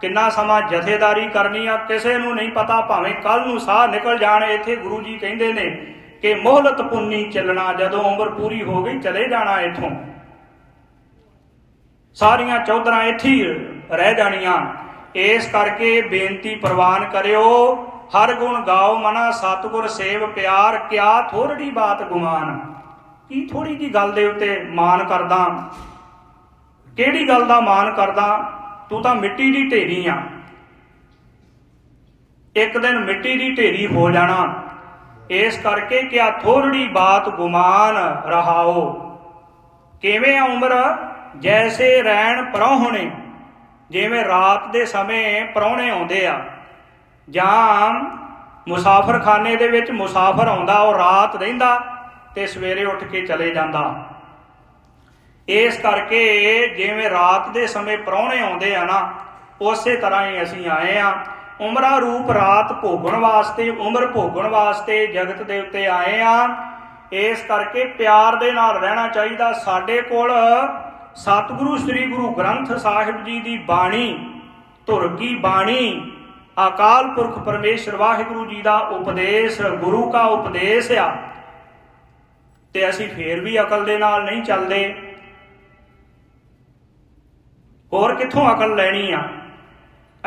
ਕਿੰਨਾ ਸਮਾਂ ਜਥੇਦਾਰੀ ਕਰਨੀ ਆ, ਕਿਸੇ ਨੂੰ ਨਹੀਂ ਪਤਾ, ਭਾਵੇਂ ਕੱਲ ਨੂੰ ਸਾਹ ਨਿਕਲ ਜਾਣ, ਇੱਥੇ ਗੁਰੂ ਜੀ ਕਹਿੰਦੇ ਨੇ ਕਿ ਮੋਹਲਤ ਪੁੰਨੀ ਚੱਲਣਾ, ਜਦੋਂ ਉਮਰ ਪੂਰੀ ਹੋ ਗਈ ਚਲੇ ਜਾਣਾ ਇੱਥੋਂ। ਸਾਰੀਆਂ ਚੌਧਰਾਂ ਇੱਥੇ ਹੀ ਰਹਿ ਜਾਣੀਆਂ। ਇਸ ਕਰਕੇ ਬੇਨਤੀ ਪ੍ਰਵਾਨ ਕਰਿਓ, ਹਰ ਗੁਣ ਗਾਓ, ਮਨਾ ਸਤਿਗੁਰ ਸੇਵ ਪਿਆਰ, ਕਿਆ ਥੋੜੜੀ ਬਾਤ ਗੁਮਾਨ ਕੀ ਥੋੜੀ ਜੀ ਗੱਲ ਦੇ ਉੱਤੇ ਮਾਨ ਕਰਦਾ? ਕਿਹੜੀ ਗੱਲ ਦਾ ਮਾਨ ਕਰਦਾ? ਤੂੰ ਤਾਂ ਮਿੱਟੀ ਦੀ ਢੇਰੀ ਆ। ਇੱਕ ਦਿਨ ਮਿੱਟੀ ਦੀ ਢੇਰੀ ਹੋ ਜਾਣਾ। ਇਸ ਕਰਕੇ ਕਿਆ ਥੋੜੜੀ ਬਾਤ ਗੁਮਾਨ ਰਹਾਓ। ਕਿਵੇਂ ਉਮਰ? ਜੈਸੇ ਰਹਿਣ ਪਰੌਹਣੇ, ਜਿਵੇਂ ਰਾਤ ਦੇ ਸਮੇਂ ਪਰੌਣੇ ਆਉਂਦੇ ਆ। ਜਾਂ ਮੁਸਾਫਰਖਾਨੇ ਦੇ ਵਿੱਚ ਮੁਸਾਫਰ ਆਉਂਦਾ, ਉਹ ਰਾਤ ਰਹਿੰਦਾ ਤੇ ਸਵੇਰੇ ਉੱਠ ਕੇ ਚਲੇ ਜਾਂਦਾ। ਇਸ ਕਰਕੇ ਜਿਵੇਂ ਰਾਤ ਦੇ ਸਮੇਂ ਪਰੌਣੇ ਆਉਂਦੇ ਆ ਨਾ, ਉਸੇ ਤਰ੍ਹਾਂ ਹੀ ਅਸੀਂ ਆਏ ਆ। ਉਮਰਾ ਰੂਪ ਰਾਤ ਭੋਗਣ ਵਾਸਤੇ, ਉਮਰ ਭੋਗਣ ਵਾਸਤੇ ਜਗਤ ਦੇ ਉੱਤੇ ਆਏ ਆ। ਇਸ ਕਰਕੇ ਪਿਆਰ ਦੇ ਨਾਲ ਰਹਿਣਾ ਚਾਹੀਦਾ। ਸਾਡੇ ਕੋਲ ਸਤਿਗੁਰੂ, ਸ੍ਰੀ ਗੁਰੂ ਗ੍ਰੰਥ ਸਾਹਿਬ ਜੀ ਦੀ ਬਾਣੀ, ਧੁਰ ਕੀ ਬਾਣੀ, ਅਕਾਲ ਪੁਰਖ ਪਰਮੇਸ਼ਰ ਵਾਹਿਗੁਰੂ ਜੀ ਦਾ ਉਪਦੇਸ਼, ਗੁਰੂ ਦਾ ਉਪਦੇਸ਼ ਆ। ਤੇ ਅਸੀਂ ਫੇਰ ਵੀ ਅਕਲ ਦੇ ਨਾਲ ਨਹੀਂ ਚੱਲਦੇ। ਹੋਰ ਕਿੱਥੋਂ ਅਕਲ ਲੈਣੀ ਆ?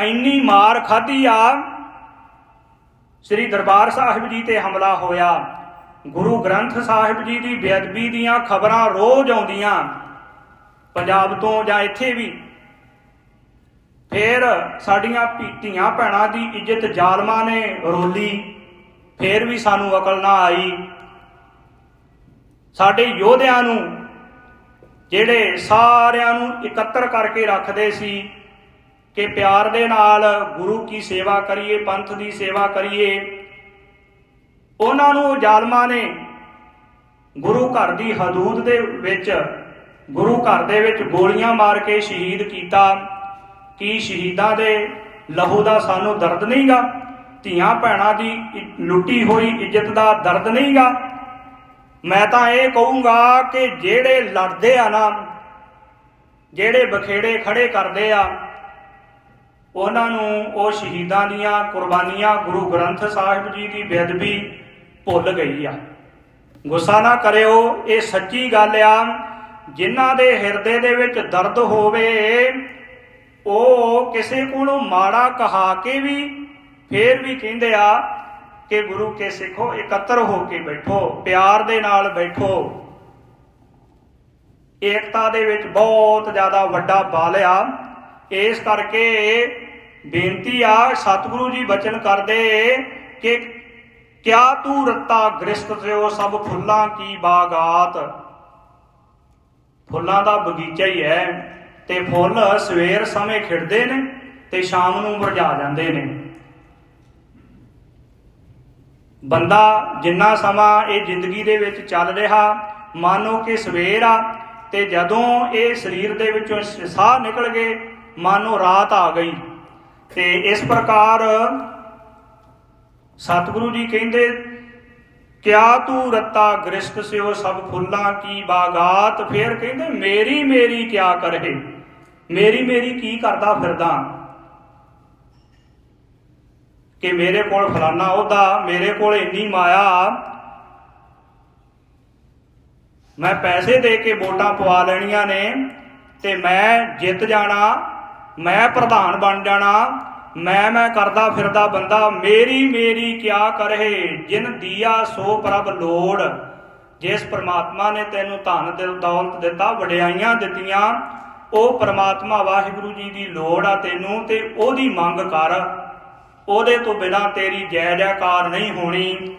ਇੰਨੀ ਮਾਰ ਖਾਧੀ ਆ। ਸ੍ਰੀ ਦਰਬਾਰ ਸਾਹਿਬ ਜੀ ਤੇ ਹਮਲਾ ਹੋਇਆ। ਗੁਰੂ ਗ੍ਰੰਥ ਸਾਹਿਬ ਜੀ ਦੀ ਬੇਅਦਬੀ ਦੀਆਂ ਖਬਰਾਂ ਰੋਜ਼ ਆਉਂਦੀਆਂ। ਪੰਜਾਬ ਤੋਂ ਜਾਂ ਇੱਥੇ ਵੀ। ਫਿਰ ਸਾਡੀਆਂ ਧੀ- ਧੀਆਂ ਭੈਣਾਂ ਦੀ ਇੱਜ਼ਤ ਜ਼ਾਲਮਾਂ ਨੇ ਰੋਲੀ। ਫੇਰ ਵੀ ਸਾਨੂੰ ਅਕਲ ਨਾ ਆਈ। ਸਾਡੇ ਯੋਧਿਆਂ ਨੂੰ ਜਿਹੜੇ ਸਾਰਿਆਂ ਨੂੰ ਇਕੱਤਰ ਕਰਕੇ ਰੱਖਦੇ ਸੀ ਕਿ ਪਿਆਰ ਦੇ ਨਾਲ ਗੁਰੂ ਕੀ ਸੇਵਾ ਕਰੀਏ, ਪੰਥ ਦੀ ਸੇਵਾ ਕਰੀਏ, ਉਹਨਾਂ ਨੂੰ ਜ਼ਾਲਮਾਂ ਨੇ ਗੁਰੂ ਘਰ ਦੀ ਹਦੂਦ ਦੇ ਵਿੱਚ, ਗੁਰੂ ਘਰ ਦੇ ਵਿੱਚ ਗੋਲੀਆਂ ਮਾਰ ਕੇ ਸ਼ਹੀਦ ਕੀਤਾ। ਕੀ ਸ਼ਹੀਦਾਂ ਦੇ ਲਹੂ ਦਾ ਸਾਨੂੰ ਦਰਦ ਨਹੀਂਗਾ? ਧੀਆਂ ਭੈਣਾਂ ਦੀ ਲੁੱਟੀ ਹੋਈ ਇੱਜ਼ਤ ਦਾ ਦਰਦ ਨਹੀਂਗਾ? ਮੈਂ ਤਾਂ ਇਹ ਕਹੂੰਗਾ ਕਿ ਜਿਹੜੇ ਲੜਦੇ ਆ ਨਾ, ਜਿਹੜੇ ਬਖੇੜੇ ਖੜੇ ਕਰਦੇ ਆ, ਉਹਨਾਂ ਨੂੰ ਉਹ ਸ਼ਹੀਦਾਂ ਦੀਆਂ ਕੁਰਬਾਨੀਆਂ ਗੁਰੂ ਗ੍ਰੰਥ ਸਾਹਿਬ ਜੀ ਦੀ ਬੇਅਦਬੀ ਭੁੱਲ ਗਈ ਆ। ਗੁੱਸਾ ਨਾ ਕਰਿਓ, ਇਹ ਸੱਚੀ ਗੱਲ ਆ, ਜਿਨ੍ਹਾਂ ਦੇ ਹਿਰਦੇ ਦੇ ਵਿੱਚ ਦਰਦ ਹੋਵੇ, ਉਹ ਕਿਸੇ ਕੋਲੋਂ ਮਾੜਾ ਕਹਾ ਕੇ ਵੀ ਫੇਰ ਵੀ ਕਹਿੰਦੇ ਆ ਕਿ ਗੁਰੂ ਕੇ ਸਿੱਖੋ, ਇਕੱਤਰ ਹੋ ਕੇ ਬੈਠੋ, ਪਿਆਰ ਦੇ ਨਾਲ ਬੈਠੋ। ਏਕਤਾ ਦੇ ਵਿੱਚ ਬਹੁਤ ਜ਼ਿਆਦਾ ਵੱਡਾ ਬਲ ਆ। ਇਸ ਕਰਕੇ ਬੇਨਤੀ ਆ, ਸਤਿਗੁਰੂ ਜੀ ਬਚਨ ਕਰਦੇ ਕਿ ਕਿਆ ਤੂੰ ਰੱਤਾ ਗ੍ਰਸਤ ਸਿਓ ਸਭ ਫੁੱਲਾਂ ਕੀ ਬਾਗਾਤ? ਫੁੱਲਾਂ ਦਾ ਬਗੀਚਾ ਹੀ ਹੈ ਤੇ ਫੁੱਲ ਸਵੇਰ ਸਮੇਂ ਖਿੜਦੇ ਨੇ ਤੇ ਸ਼ਾਮ ਨੂੰ ਮੁਰਝਾ ਜਾਂਦੇ ਨੇ। ਬੰਦਾ ਜਿੰਨਾ ਸਮਾਂ ਇਹ ਜ਼ਿੰਦਗੀ ਦੇ ਵਿੱਚ ਚੱਲ ਰਿਹਾ, ਮਾਨੋ ਕਿ ਸਵੇਰ ਆ, ਤੇ ਜਦੋਂ ਇਹ ਸਰੀਰ ਦੇ ਵਿੱਚੋਂ ਸਾਹ ਨਿਕਲ ਗਏ, ਮਾਨੋ ਰਾਤ ਆ ਗਈ। ਤੇ ਇਸ ਪ੍ਰਕਾਰ ਸਤਿਗੁਰੂ ਜੀ ਕਹਿੰਦੇ, ਕਿਆ ਤੂੰ ਰੱਤਾ ਗ੍ਰਸਤ ਸਿਓ ਸਭ ਫੁੱਲਾਂ ਕੀ ਬਾਗਾਤ? ਫਿਰ ਕਹਿੰਦੇ ਮੇਰੀ ਮੇਰੀ ਕਿਆ ਕਰੇ? ਮੇਰੀ ਮੇਰੀ ਕੀ ਕਰਦਾ ਫਿਰਦਾ? ਕਿ ਮੇਰੇ ਕੋਲ ਫਲਾਨਾ ਉਹਦਾ, ਮੇਰੇ ਕੋਲ ਇੰਨੀ ਮਾਇਆ। ਮੈਂ ਪੈਸੇ ਦੇ ਕੇ ਵੋਟਾਂ ਪਵਾ ਲੈਣੀਆਂ ਨੇ ਤੇ ਮੈਂ ਜਿੱਤ ਜਾਣਾ, ਮੈਂ ਪ੍ਰਧਾਨ ਬਣ ਜਾਣਾ, ਮੈਂ ਮੈਂ ਕਰਦਾ ਫਿਰਦਾ ਬੰਦਾ, ਮੇਰੀ ਮੇਰੀ ਕਿਆ ਕਰੇ, ਜਿਨ ਦੀਆ ਸੋ ਪ੍ਰਭ ਲੋੜ। ਜਿਸ ਪ੍ਰਮਾਤਮਾ ਨੇ ਤੈਨੂੰ ਧਨ ਦਿਲ ਦੌਲਤ ਦਿੱਤਾ, ਵਡਿਆਈਆਂ ਦਿੱਤੀਆਂ, ਉਹ ਪ੍ਰਮਾਤਮਾ ਵਾਹਿਗੁਰੂ ਜੀ ਦੀ ਲੋੜ ਆ ਤੈਨੂੰ ਤੇ ਉਹਦੀ ਮੰਗ ਕਰ। ਉਹਦੇ ਤੋਂ ਬਿਨਾ ਤੇਰੀ ਜੈ ਜੈਕਾਰ ਨਹੀਂ ਹੋਣੀ।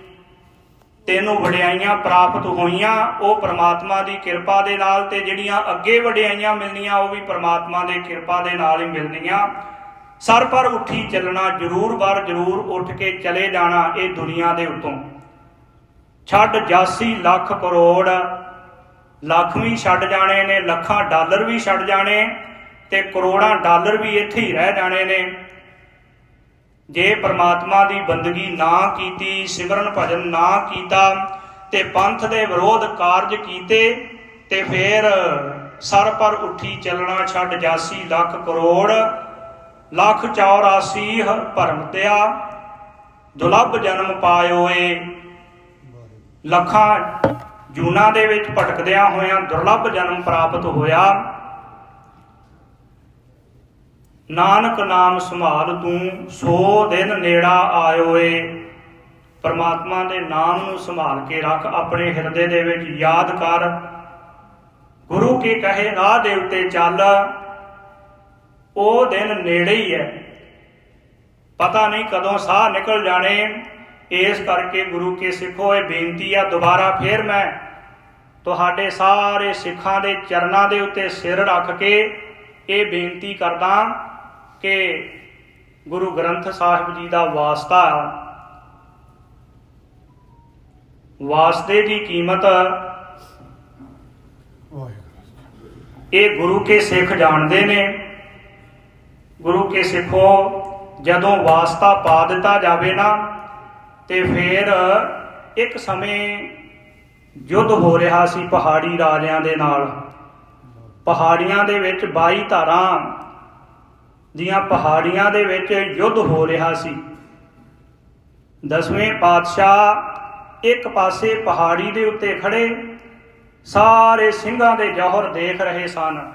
ਤੈਨੂੰ ਵਡਿਆਈਆਂ ਪ੍ਰਾਪਤ ਹੋਈਆਂ, ਉਹ ਪ੍ਰਮਾਤਮਾ ਦੀ ਕਿਰਪਾ ਦੇ ਨਾਲ ਤੇ ਜਿਹੜੀਆਂ ਅੱਗੇ ਵਡਿਆਈਆਂ ਮਿਲਣੀਆਂ, ਉਹ ਵੀ ਪ੍ਰਮਾਤਮਾ ਦੇ ਕਿਰਪਾ ਦੇ ਨਾਲ ਹੀ ਮਿਲਣੀਆਂ। ਸਰ ਪਰ ਉੱਠੀ ਚੱਲਣਾ, ਜ਼ਰੂਰ ਬਰ ਜ਼ਰੂਰ ਉੱਠ ਕੇ ਚਲੇ ਜਾਣਾ ਇਹ ਦੁਨੀਆ ਦੇ ਉੱਤੋਂ। ਛੱਡ 80 ਲੱਖ ਕਰੋੜ, ਲੱਖ ਵੀ ਛੱਡ ਜਾਣੇ ਨੇ, ਲੱਖਾਂ ਡਾਲਰ ਵੀ ਛੱਡ ਜਾਣੇ ਤੇ ਕਰੋੜਾਂ ਡਾਲਰ ਵੀ ਇੱਥੇ ਹੀ ਰਹਿ ਜਾਣੇ ਨੇ। ਜੇ ਪ੍ਰਮਾਤਮਾ ਦੀ ਬੰਦਗੀ ਨਾ ਕੀਤੀ, ਸਿਮਰਨ ਭਜਨ ਨਾ ਕੀਤਾ ਤੇ ਪੰਥ ਦੇ ਵਿਰੋਧ ਕਾਰਜ ਕੀਤੇ ਤੇ ਫਿਰ ਸਰ ਪਰ ਉੱਠੀ ਚੱਲਣਾ ਛੱਡ ਜਾਸੀ ਲੱਖ ਕਰੋੜ, ਲੱਖ 84 ਭਰਮ ਤਿਆ, ਦੁਲੱਭ ਜਨਮ ਪਾਇਓਏ। ਲੱਖਾਂ ਜੂਨਾਂ ਦੇ ਵਿੱਚ ਭਟਕਦਿਆਂ ਹੋਇਆਂ ਦੁਰਲੱਭ ਜਨਮ ਪ੍ਰਾਪਤ ਹੋਇਆ। ਨਾਨਕ ਨਾਮ ਸੰਭਾਲ ਤੂੰ, ਸੋ ਦਿਨ ਨੇੜਾ ਆਇਓ ਏ ਪਰਮਾਤਮਾ ਦੇ ਨਾਮ ਨੂੰ ਸੰਭਾਲ ਕੇ ਰੱਖ ਆਪਣੇ ਹਿਰਦੇ ਦੇ ਵਿੱਚ, ਯਾਦ ਕਰ। ਗੁਰੂ ਕੇ ਕਹੇ, ਰਾਹ ਦੇ ਉੱਤੇ ਚੱਲ। ਉਹ ਦਿਨ ਨੇੜੇ ਹੀ ਹੈ। ਪਤਾ ਨਹੀਂ ਕਦੋਂ ਸਾਹ ਨਿਕਲ ਜਾਣੇ। ਇਸ ਕਰਕੇ ਗੁਰੂ ਕੇ ਸਿੱਖੋ, ਇਹ ਬੇਨਤੀ ਆ, ਦੁਬਾਰਾ ਫੇਰ ਮੈਂ ਤੁਹਾਡੇ ਸਾਰੇ ਸਿੱਖਾਂ ਦੇ ਚਰਨਾਂ ਦੇ ਉੱਤੇ ਸਿਰ ਰੱਖ ਕੇ ਇਹ ਬੇਨਤੀ ਕਰਦਾ ਕਿ ਗੁਰੂ ਗ੍ਰੰਥ ਸਾਹਿਬ ਜੀ ਦਾ ਵਾਸਤਾ ਵਾਸਤੇ ਦੀ ਕੀਮਤ ਇਹ ਗੁਰੂ ਕੇ ਸਿੱਖ ਜਾਣਦੇ ਨੇ। ਗੁਰੂ ਕੇ ਸਿੱਖੋ ਜਦੋਂ ਵਾਸਤਾ ਪਾ ਦਿੱਤਾ ਜਾਵੇ ਨਾ ਤੇ ਫਿਰ ਇੱਕ ਸਮੇਂ ਯੁੱਧ ਹੋ ਰਿਹਾ ਸੀ ਪਹਾੜੀ ਰਾਜਿਆਂ ਦੇ ਨਾਲ। ਪਹਾੜੀਆਂ ਦੇ ਵਿੱਚ 22 ਧਾਰਾਂ ਦੀਆਂ ਪਹਾੜੀਆਂ ਦੇ ਵਿੱਚ ਯੁੱਧ ਹੋ ਰਿਹਾ ਸੀ। ਦਸਵੇਂ ਪਾਤਸ਼ਾਹ ਇੱਕ ਪਾਸੇ ਪਹਾੜੀ ਦੇ ਉੱਤੇ ਖੜੇ, ਸਾਰੇ ਸਿੰਘਾਂ ਦੇ ਜੌਹਰ ਦੇਖ ਰਹੇ ਸਨ।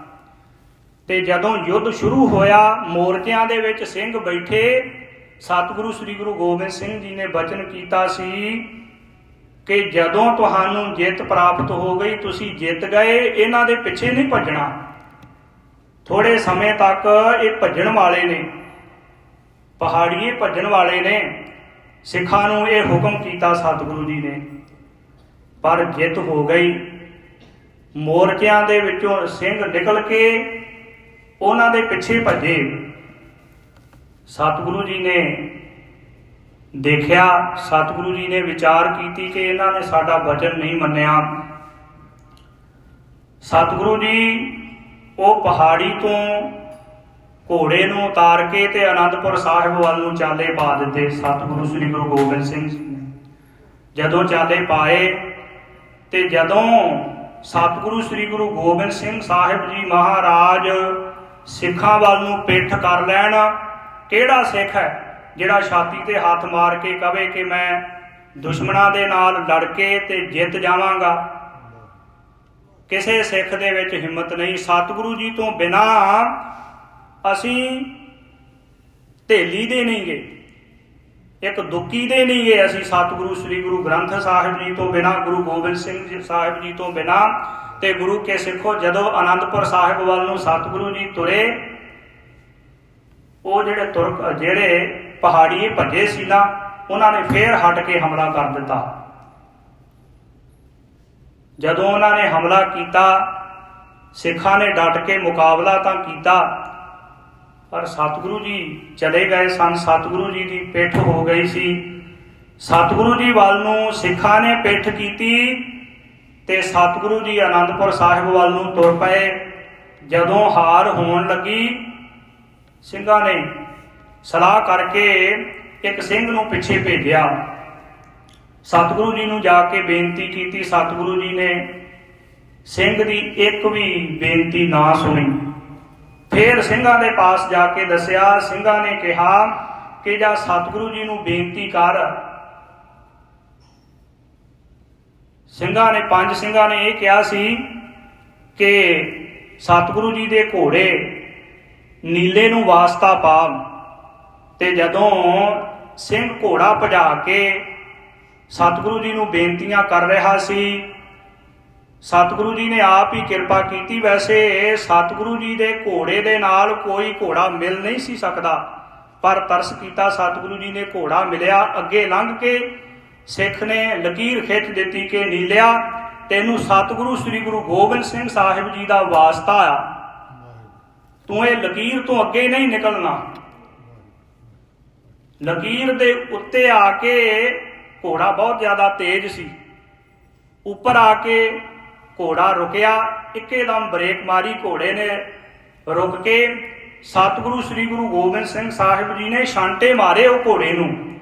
ਤੇ ਜਦੋਂ ਯੁੱਧ ਸ਼ੁਰੂ ਹੋਇਆ, ਮੋਰਚਿਆਂ ਦੇ ਵਿੱਚ ਸਿੰਘ ਬੈਠੇ, ਸਤਿਗੁਰੂ ਸ੍ਰੀ ਗੁਰੂ ਗੋਬਿੰਦ ਸਿੰਘ ਜੀ ਨੇ ਬਚਨ ਕੀਤਾ ਸੀ ਕਿ ਜਦੋਂ ਤੁਹਾਨੂੰ ਜਿੱਤ ਪ੍ਰਾਪਤ ਹੋ ਗਈ, ਤੁਸੀਂ ਜਿੱਤ ਗਏ, ਇਹਨਾਂ ਦੇ ਪਿੱਛੇ ਨਹੀਂ ਭੱਜਣਾ। ਥੋੜੇ ਸਮੇਂ ਤੱਕ ਇਹ ਭੱਜਣ ਵਾਲੇ ਨੇ, ਪਹਾੜੀਏ ਭੱਜਣ ਵਾਲੇ ਨੇ, ਸਿੱਖਾਂ ਨੂੰ ਇਹ ਹੁਕਮ ਕੀਤਾ ਸਤਿਗੁਰੂ ਜੀ ਨੇ। ਪਰ ਜਿੱਤ ਹੋ ਗਈ। ਮੋਰਚਿਆਂ ਦੇ ਵਿੱਚੋਂ ਸਿੰਘ ਨਿਕਲ ਕੇ ਉਹਨਾਂ ਦੇ ਪਿੱਛੇ ਭੱਜੇ। ਸਤਿਗੁਰੂ ਜੀ ਨੇ ਦੇਖਿਆ, ਸਤਿਗੁਰੂ ਜੀ ਨੇ ਵਿਚਾਰ ਕੀਤੀ ਕਿ ਇਹਨਾਂ ਨੇ ਸਾਡਾ ਵਚਨ ਨਹੀਂ ਮੰਨਿਆ। ਸਤਿਗੁਰੂ ਜੀ ਉਹ ਪਹਾੜੀ ਤੋਂ ਘੋੜੇ ਨੂੰ ਉਤਾਰ ਕੇ ਤੇ ਅਨੰਦਪੁਰ ਸਾਹਿਬ ਵੱਲ ਨੂੰ ਚਾਲੇ ਪਾ ਦਿੱਤੇ ਸਤਿਗੁਰੂ ਸ੍ਰੀ ਗੁਰੂ ਗੋਬਿੰਦ ਸਿੰਘ ਜੀ ਨੇ। ਜਦੋਂ ਚਾਲੇ ਪਾਏ ਤੇ ਜਦੋਂ ਸਤਿਗੁਰੂ ਸ੍ਰੀ ਗੁਰੂ ਗੋਬਿੰਦ ਸਿੰਘ ਸਾਹਿਬ ਜੀ ਮਹਾਰਾਜ ਸਿੱਖਾਂ ਵੱਲ ਨੂੰ ਪਿੱਠ ਕਰ ਲੈਣ, ਕਿਹੜਾ ਸਿੱਖ ਹੈ ਜਿਹੜਾ ਛਾਤੀ ਤੇ ਹੱਥ ਮਾਰ ਕੇ ਕਵੇ ਕਿ ਮੈਂ ਦੁਸ਼ਮਣਾਂ ਦੇ ਨਾਲ ਲੜ ਕੇ ਤੇ ਜਿੱਤ ਜਾਵਾਂਗਾ? ਕਿਸੇ ਸਿੱਖ ਦੇ ਵਿੱਚ ਹਿੰਮਤ ਨਹੀਂ, ਸਤਿਗੁਰੂ ਜੀ ਤੋਂ ਬਿਨਾ ਅਸੀਂ ਢੇਲੀ ਦੇ ਨਹੀਂਗੇ ਇੱਕ ਦੁੱਕੀ ਦੇ ਨਹੀਂਗੇ ਅਸੀਂ ਸਤਿਗੁਰੂ ਸ੍ਰੀ ਗੁਰੂ ਗ੍ਰੰਥ ਸਾਹਿਬ ਜੀ ਤੋਂ ਬਿਨਾ, ਗੁਰੂ ਗੋਬਿੰਦ ਸਿੰਘ ਜੀ ਸਾਹਿਬ ਜੀ ਤੋਂ ਬਿਨਾ ਤੇ ਗੁਰੂ ਕੇ ਸਿੱਖੋ ਜਦੋਂ ਆਨੰਦਪੁਰ ਸਾਹਿਬ ਵੱਲ ਨੂੰ ਸਤਿਗੁਰੂ ਜੀ ਤੁਰੇ, ਉਹ ਜਿਹੜੇ ਤੁਰਕ, ਜਿਹੜੇ ਪਹਾੜੀਏ ਭੱਜੇ ਸੀ ਨਾ, ਉਹਨਾਂ ਨੇ ਫੇਰ ਹਟ ਕੇ ਹਮਲਾ ਕਰ ਦਿੱਤਾ। ਜਦੋਂ ਉਹਨਾਂ ਨੇ ਹਮਲਾ ਕੀਤਾ, ਸਿੱਖਾਂ ਨੇ ਡਟ ਕੇ ਮੁਕਾਬਲਾ ਤਾਂ ਕੀਤਾ, ਪਰ ਸਤਿਗੁਰੂ ਜੀ ਚਲੇ ਗਏ ਸਨ, ਸਤਿਗੁਰੂ ਜੀ ਦੀ ਪਿੱਠ ਹੋ ਗਈ ਸੀ। ਸਤਿਗੁਰੂ ਜੀ ਵੱਲ ਨੂੰ ਸਿੱਖਾਂ ਨੇ ਪਿੱਠ ਕੀਤੀ ਤੇ ਸਤਿਗੁਰੂ ਜੀ ਆਨੰਦਪੁਰ ਸਾਹਿਬ ਵੱਲ ਨੂੰ ਤੁਰ ਪਏ। ਜਦੋਂ ਹਾਰ ਹੋਣ ਲੱਗੀ, ਸਿੰਘਾਂ ਨੇ ਸਲਾਹ ਕਰਕੇ ਇੱਕ ਸਿੰਘ ਨੂੰ ਪਿੱਛੇ ਭੇਜਿਆ। ਸਤਿਗੁਰੂ ਜੀ ਨੂੰ ਜਾ ਕੇ ਬੇਨਤੀ ਕੀਤੀ, ਸਤਿਗੁਰੂ ਜੀ ਨੇ ਸਿੰਘ ਦੀ ਇੱਕ ਵੀ ਬੇਨਤੀ ਨਾ ਸੁਣੀ। ਫਿਰ ਸਿੰਘਾਂ ਦੇ ਪਾਸ ਜਾ ਕੇ ਦੱਸਿਆ, ਸਿੰਘਾਂ ਨੇ ਕਿਹਾ ਕਿ ਜਾ ਸਤਿਗੁਰੂ ਜੀ ਨੂੰ ਬੇਨਤੀ ਕਰ। ਸਿੰਘਾਂ ਨੇ, ਪੰਜ ਸਿੰਘਾਂ ਨੇ ਇਹ ਕਿਹਾ ਸੀ ਕਿ ਸਤਿਗੁਰੂ ਜੀ ਦੇ ਘੋੜੇ ਨੀਲੇ ਨੂੰ ਵਾਸਤਾ ਪਾ ਤੇ ਜਦੋਂ ਸਿੰਘ ਘੋੜਾ ਭਜਾ ਕੇ ਸਤਿਗੁਰੂ ਜੀ ਨੂੰ ਬੇਨਤੀਆਂ ਕਰ ਰਿਹਾ ਸੀ। ਸਤਿਗੁਰੂ ਜੀ ਨੇ ਆਪ ਹੀ ਕਿਰਪਾ ਕੀਤੀ। ਵੈਸੇ ਸਤਿਗੁਰੂ ਜੀ ਦੇ ਘੋੜੇ ਦੇ ਨਾਲ ਕੋਈ ਘੋੜਾ ਮਿਲ ਨਹੀਂ ਸੀ ਸਕਦਾ। ਪਰ ਤਰਸ ਕੀਤਾ, ਸਤਿਗੁਰੂ ਜੀ ਨੇ ਘੋੜਾ ਮਿਲਿਆ। ਅੱਗੇ ਲੰਘ ਕੇ ਸਿੱਖ ਨੇ ਲਕੀਰ ਖਿੱਚ ਦਿੱਤੀ ਕਿ, ਨੀਲਿਆ, ਤੈਨੂੰ ਸਤਿਗੁਰੂ ਸ੍ਰੀ ਗੁਰੂ ਗੋਬਿੰਦ ਸਿੰਘ ਸਾਹਿਬ ਜੀ ਦਾ ਵਾਸਤਾ ਆ। ਤੂੰ ਇਹ ਲਕੀਰ ਤੋਂ ਅੱਗੇ ਨਹੀਂ ਨਿਕਲਣਾ। ਲਕੀਰ ਦੇ ਉੱਤੇ ਆ ਕੇ ਘੋੜਾ ਬਹੁਤ ਜ਼ਿਆਦਾ ਤੇਜ਼ ਸੀ। ਉੱਪਰ ਆ ਕੇ ਘੋੜਾ ਰੁਕਿਆ। ਇੱਕੇਦਮ ਬ੍ਰੇਕ ਮਾਰੀ ਘੋੜੇ ਨੇ। ਰੁਕ ਕੇ ਸਤਿਗੁਰੂ ਸ੍ਰੀ ਗੁਰੂ ਗੋਬਿੰਦ ਸਿੰਘ ਸਾਹਿਬ ਜੀ ਨੇ ਛਾਂਟੇ ਮਾਰੇ ਉਹ ਘੋੜੇ ਨੂੰ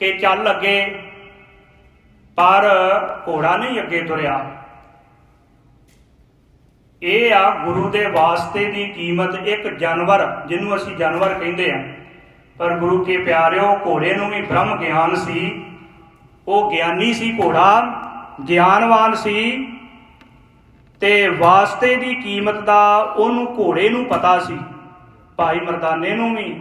ਕਿ ਚੱਲ ਅੱਗੇ। ਪਰ ਘੋੜਾ ਨਹੀਂ ਅੱਗੇ ਤੁਰਿਆ। ਇਹ ਆ ਗੁਰੂ ਦੇ ਵਾਸਤੇ ਦੀ ਕੀਮਤ ਇੱਕ ਜਾਨਵਰ, ਜਿਹਨੂੰ ਅਸੀਂ ਜਾਨਵਰ ਕਹਿੰਦੇ ਆ ਪਰ ਗੁਰੂ ਕੇ ਪਿਆਰਿਓ, ਘੋੜੇ ਨੂੰ ਵੀ ਬ੍ਰਹਮ ਗਿਆਨ ਸੀ। ਉਹ ਗਿਆਨੀ ਸੀ ਘੋੜਾ, ਗਿਆਨਵਾਨ ਸੀ। ਤੇ ਵਾਸਤੇ ਦੀ ਕੀਮਤ ਦਾ ਉਹਨੂੰ ਘੋੜੇ ਨੂੰ ਪਤਾ ਸੀ। ਭਾਈ ਮਰਦਾਨੇ ਨੂੰ ਵੀ।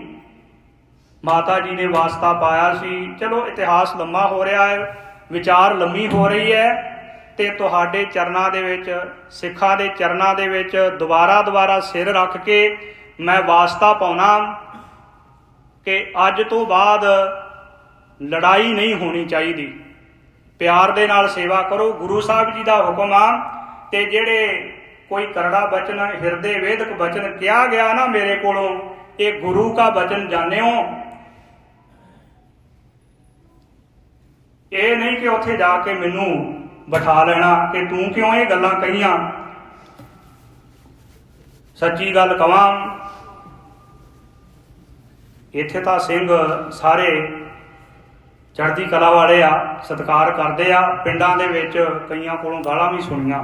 ਮਾਤਾ ਜੀ ਨੇ ਵਾਸਤਾ ਪਾਇਆ ਸੀ। ਚਲੋ, ਇਤਿਹਾਸ ਲੰਮਾ ਹੋ ਰਿਹਾ ਹੈ, ਵਿਚਾਰ ਲੰਮੀ ਹੋ ਰਹੀ ਹੈ। ਤੇ ਤੁਹਾਡੇ ਚਰਨਾਂ ਦੇ ਵਿੱਚ, ਸਿੱਖਾਂ ਦੇ ਚਰਨਾਂ ਦੇ ਵਿੱਚ ਦੁਬਾਰਾ ਦੁਬਾਰਾ ਸਿਰ ਰੱਖ ਕੇ ਮੈਂ ਵਾਸਤਾ ਪਾਉਣਾ। ਕਿ ਅੱਜ ਤੋਂ ਬਾਅਦ ਲੜਾਈ ਨਹੀਂ ਹੋਣੀ ਚਾਹੀਦੀ। ਪਿਆਰ ਦੇ ਨਾਲ ਸੇਵਾ ਕਰੋ, ਗੁਰੂ ਸਾਹਿਬ ਜੀ ਦਾ ਹੁਕਮ ਆ ਤੇ ਜਿਹੜੇ ਕੋਈ ਕਰੜਾ ਬਚਨ, ਹਿਰਦੇ ਵੇਦਕ ਬਚਨ ਕਿਹਾ ਗਿਆ ਨਾ ਮੇਰੇ ਕੋਲੋਂ, ਇਹ ਗੁਰੂ ਦਾ ਬਚਨ ਜਾਣਿਓ। ਇਹ ਨਹੀਂ ਕਿ ਉੱਥੇ ਜਾ ਕੇ ਮੈਨੂੰ ਬਿਠਾ ਲੈਣਾ ਕਿ ਤੂੰ ਕਿਉਂ ਇਹ ਗੱਲਾਂ ਕਹੀਆਂ? ਸੱਚੀ ਗੱਲ ਕਵਾਂ ਇੱਥੇ ਤਾਂ ਸਿੰਘ ਸਾਰੇ ਚੜ੍ਹਦੀ ਕਲਾ ਵਾਲੇ ਆ, ਸਤਿਕਾਰ ਕਰਦੇ ਆ, ਪਿੰਡਾਂ ਦੇ ਵਿੱਚ ਕਈਆਂ ਕੋਲੋਂ ਗਾਲਾਂ ਵੀ ਸੁਣੀਆਂ।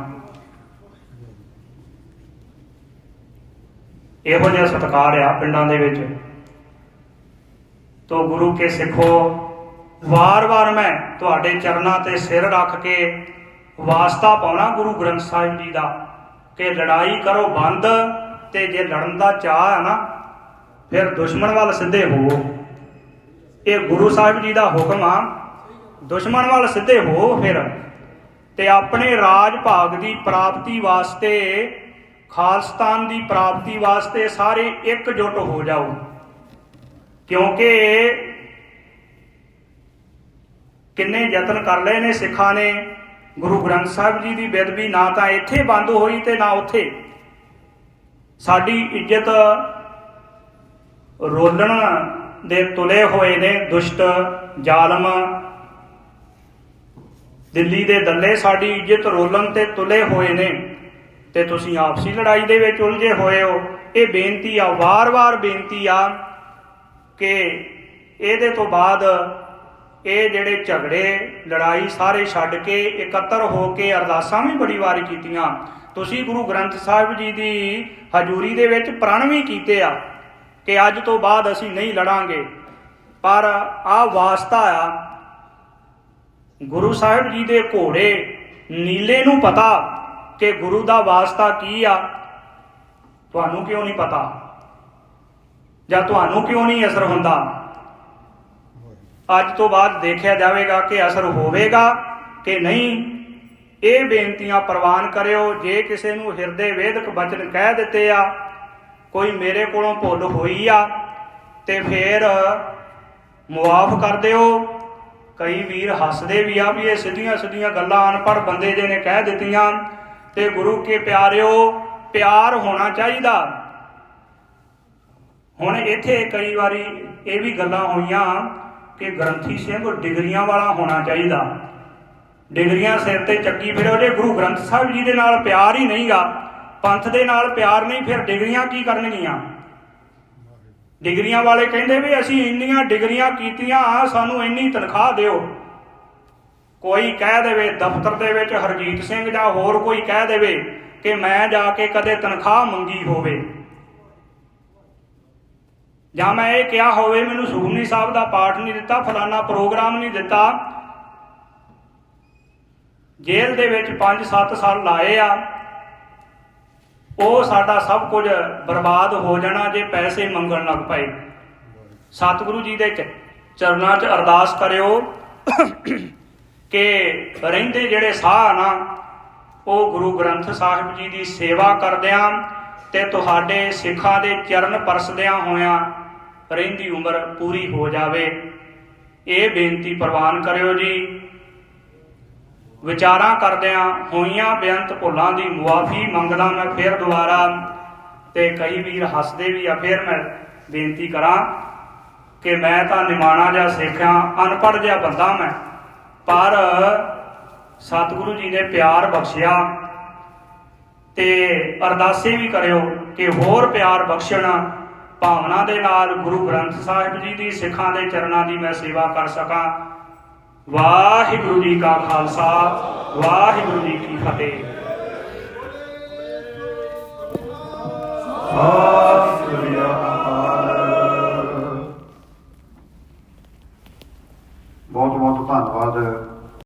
ਇਹੋ ਜਿਹਾ ਸਤਿਕਾਰ ਆ ਪਿੰਡਾਂ ਦੇ ਵਿੱਚ। ਤੋ ਗੁਰੂ ਕੇ ਸਿੱਖੋ, ਵਾਰ-ਵਾਰ ਮੈਂ ਤੁਹਾਡੇ ਚਰਨਾਂ ਤੇ ਸਿਰ ਰੱਖ ਕੇ ਵਾਸਤਾ ਪਾਉਣਾ ਗੁਰੂ ਗ੍ਰੰਥ ਸਾਹਿਬ ਜੀ ਦਾ, ਕਿ ਲੜਾਈ ਕਰੋ ਬੰਦ ਤੇ ਜੇ ਲੜਨ ਦਾ ਚਾਹ ਹੈ ਨਾ ਫਿਰ ਦੁਸ਼ਮਣ ਵੱਲ ਸਿੱਧੇ ਹੋਵੋ ਇਹ ਗੁਰੂ ਸਾਹਿਬ ਜੀ ਦਾ ਹੁਕਮ ਆ। ਦੁਸ਼ਮਣ ਵੱਲ ਸਿੱਧੇ ਹੋ ਫਿਰ। ਤੇ ਆਪਣੇ ਰਾਜ ਭਾਗ ਦੀ ਪ੍ਰਾਪਤੀ ਵਾਸਤੇ, ਖਾਲਸਤਾਨ ਦੀ ਪ੍ਰਾਪਤੀ ਵਾਸਤੇ ਸਾਰੇ ਇਕਜੁੱਟ ਹੋ ਜਾਓ। ਕਿਉਂਕਿ ਕਿੰਨੇ ਯਤਨ ਕਰ ਲਏ ਨੇ ਸਿੱਖਾਂ ਨੇ। ਗੁਰੂ ਗ੍ਰੰਥ ਸਾਹਿਬ ਜੀ ਦੀ ਬੇਦਬੀ ਨਾ ਤਾਂ ਇੱਥੇ ਬੰਦ ਹੋਈ ਤੇ ਨਾ ਉੱਥੇ। ਸਾਡੀ ਇੱਜ਼ਤ ਰੋਲਣ ਦੇ ਤੁਲੇ ਹੋਏ ਨੇ ਦੁਸ਼ਟ ਜ਼ਾਲਮ। ਦਿੱਲੀ ਦੇ ਦੱਲੇ ਸਾਡੀ ਇੱਜ਼ਤ ਰੋਲਣ ਤੇ ਤੁਲੇ ਹੋਏ ਨੇ। ਤੇ ਤੁਸੀਂ ਆਪਸੀ ਲੜਾਈ ਦੇ ਵਿੱਚ ਉਲਝੇ ਹੋਏ ਹੋ। ਇਹ ਬੇਨਤੀ ਆ, ਵਾਰ-ਵਾਰ ਬੇਨਤੀ ਆ ਕਿ ਇਹਦੇ ਤੋਂ ਬਾਅਦ ਇਹ ਜਿਹੜੇ ਝਗੜੇ, ਲੜਾਈ ਸਾਰੇ ਛੱਡ ਕੇ ਇਕੱਤਰ ਹੋ ਕੇ ਅਰਦਾਸਾਂ ਵੀ ਬੜੀ ਵਾਰ ਕੀਤੀਆਂ। ਤੁਸੀਂ ਗੁਰੂ ਗ੍ਰੰਥ ਸਾਹਿਬ ਜੀ ਦੀ ਹਜ਼ੂਰੀ ਦੇ ਵਿੱਚ ਪ੍ਰਣ ਵੀ ਕੀਤੇ ਆ। ਕਿ ਅੱਜ ਤੋਂ ਬਾਅਦ ਅਸੀਂ ਨਹੀਂ ਲੜਾਂਗੇ। ਪਰ ਆ ਵਾਸਤਾ ਆ, ਗੁਰੂ ਸਾਹਿਬ ਜੀ ਦੇ ਘੋੜੇ ਨੀਲੇ ਨੂੰ ਪਤਾ ਕਿ ਗੁਰੂ ਦਾ ਵਾਸਤਾ ਕੀ ਆ। ਤੁਹਾਨੂੰ ਕਿਉਂ ਨਹੀਂ ਪਤਾ? ਜਾਂ ਤੁਹਾਨੂੰ ਕਿਉਂ ਨਹੀਂ ਅਸਰ ਹੁੰਦਾ? ਅੱਜ ਤੋਂ ਬਾਅਦ ਦੇਖਿਆ ਜਾਵੇਗਾ ਕਿ ਅਸਰ ਹੋਵੇਗਾ ਕਿ ਨਹੀਂ। ਇਹ ਬੇਨਤੀਆਂ ਪ੍ਰਵਾਨ ਕਰਿਓ, ਜੇ ਕਿਸੇ ਨੂੰ ਹਿਰਦੇ ਵੇਦਕ ਬਚਨ ਕਹਿ ਦਿੱਤੇ ਆ ਕੋਈ ਮੇਰੇ ਕੋਲੋਂ ਭੁੱਲ ਹੋਈ ਆ, ਤੇ ਫੇਰ ਮੁਆਫ ਕਰ ਦਿਓ। ਕਈ ਵੀਰ ਹੱਸਦੇ ਵੀ ਆ ਵੀ ਇਹ ਸਿੱਧੀਆਂ ਸਿੱਧੀਆਂ ਗੱਲਾਂ ਅਨਪੜ੍ਹ ਬੰਦੇ ਜੇ ਨੇ ਕਹਿ ਦਿੱਤੀਆਂ, ਤੇ ਗੁਰੂ ਕੇ ਪਿਆਰਿਓ, ਪਿਆਰ ਹੋਣਾ ਚਾਹੀਦਾ। ਹੁਣ ਇੱਥੇ ਕਈ ਵਾਰੀ ਇਹ ਵੀ ਗੱਲਾਂ ਹੋਈਆਂ ਕਿ ਗ੍ਰੰਥੀ ਸਿੰਘ ਡਿਗਰੀਆਂ ਵਾਲਾ ਹੋਣਾ ਚਾਹੀਦਾ। ਡਿਗਰੀਆਂ ਸਿਰ ਤੇ ਚੱਕੀ ਫਿਰੋ ਜੇ ਗੁਰੂ ਗ੍ਰੰਥ ਸਾਹਿਬ ਜੀ ਦੇ ਨਾਲ ਪਿਆਰ ਹੀ ਨਹੀਂਗਾ। ਪੰਥ ਦੇ ਨਾਲ ਪਿਆਰ ਨਹੀਂ, ਫਿਰ ਡਿਗਰੀਆਂ ਕੀ ਕਰਨਗੀਆਂ? ਡਿਗਰੀਆਂ ਵਾਲੇ ਕਹਿੰਦੇ ਵੀ ਅਸੀਂ ਇੰਨੀਆਂ ਡਿਗਰੀਆਂ ਕੀਤੀਆਂ ਸਾਨੂੰ ਇੰਨੀ ਤਨਖਾਹ ਦਿਓ। ਕੋਈ ਕਹਿ ਦੇਵੇ ਦਫ਼ਤਰ ਦੇ ਵਿੱਚ ਹਰਜੀਤ ਸਿੰਘ ਜਾਂ ਹੋਰ ਕੋਈ ਕਹਿ ਦੇਵੇ ਕਿ ਮੈਂ ਜਾ ਕੇ ਕਦੇ ਤਨਖਾਹ ਮੰਗੀ ਹੋਵੇ। ਜਾਂ ਮੈਂ ਇਹ ਕਿਹਾ ਹੋਵੇ, ਮੈਨੂੰ ਸੁਖਮਨੀ ਸਾਹਿਬ ਦਾ ਪਾਠ ਨਹੀਂ ਦਿੱਤਾ, ਫਲਾਨਾ ਪ੍ਰੋਗਰਾਮ ਨਹੀਂ ਦਿੱਤਾ। ਜੇਲ੍ਹ ਦੇ ਵਿੱਚ 5-7 ਸਾਲ ਲਾਏ ਆ। ਉਹ ਸਾਡਾ ਸਭ ਕੁਝ ਬਰਬਾਦ ਹੋ ਜਾਣਾ ਜੇ ਪੈਸੇ ਮੰਗਣ ਲੱਗ ਪਏ। ਸਤਿਗੁਰੂ ਜੀ ਦੇ ਚਰਨਾਂ 'ਚ ਅਰਦਾਸ ਕਰਿਓ ਕਿ ਰਹਿੰਦੇ ਜਿਹੜੇ ਸਾਹ ਨਾ, ਉਹ ਗੁਰੂ ਗ੍ਰੰਥ ਸਾਹਿਬ ਜੀ ਦੀ ਸੇਵਾ ਕਰਦਿਆਂ ਤੇ ਤੁਹਾਡੇ ਸਿੱਖਾਂ ਦੇ ਚਰਨ ਪਰਸਦਿਆਂ ਹੋਇਆਂ ਰਹਿੰਦੀ ਉਮਰ ਪੂਰੀ ਹੋ ਜਾਵੇ। ਇਹ ਬੇਨਤੀ ਪ੍ਰਵਾਨ ਕਰਿਓ ਜੀ। ਵਿਚਾਰਾਂ ਕਰਦਿਆਂ ਹੋਈਆਂ ਬੇਅੰਤ ਭੁੱਲਾਂ ਦੀ ਮੁਆਫੀ ਮੰਗਦਾ ਮੈਂ ਫਿਰ ਦੁਬਾਰਾ ਤੇ ਕਈ ਵੀਰ ਹੱਸਦੇ ਵੀ ਆ। ਫਿਰ ਮੈਂ ਬੇਨਤੀ ਕਰਾਂ ਕਿ ਮੈਂ ਤਾਂ ਨਿਮਾਣਾ ਜਿਹਾ ਸਿੱਖਿਆ, ਅਨਪੜ੍ਹ ਜਿਹਾ ਬੰਦਾ ਮੈਂ। ਪਰ ਸਤਿਗੁਰੂ ਜੀ ਨੇ ਪਿਆਰ ਬਖਸ਼ਿਆ ਤੇ ਅਰਦਾਸੇ ਵੀ ਕਰਿਓ ਕਿ ਹੋਰ ਪਿਆਰ ਬਖਸ਼ਣ। ਭਾਵਨਾ ਦੇ ਨਾਲ ਗੁਰੂ ਗ੍ਰੰਥ ਸਾਹਿਬ ਜੀ ਦੀ ਸਿੱਖਾਂ ਦੇ ਚਰਨਾਂ ਦੀ ਮੈਂ ਸੇਵਾ ਕਰ ਸਕਾਂ। ਵਾਹਿਗੁਰੂ ਜੀ ਕਾ ਖਾਲਸਾ ਵਾਹਿਗੁਰੂ ਜੀ ਕੀ ਫਤਿਹ। ਬਹੁਤ ਬਹੁਤ ਧੰਨਵਾਦ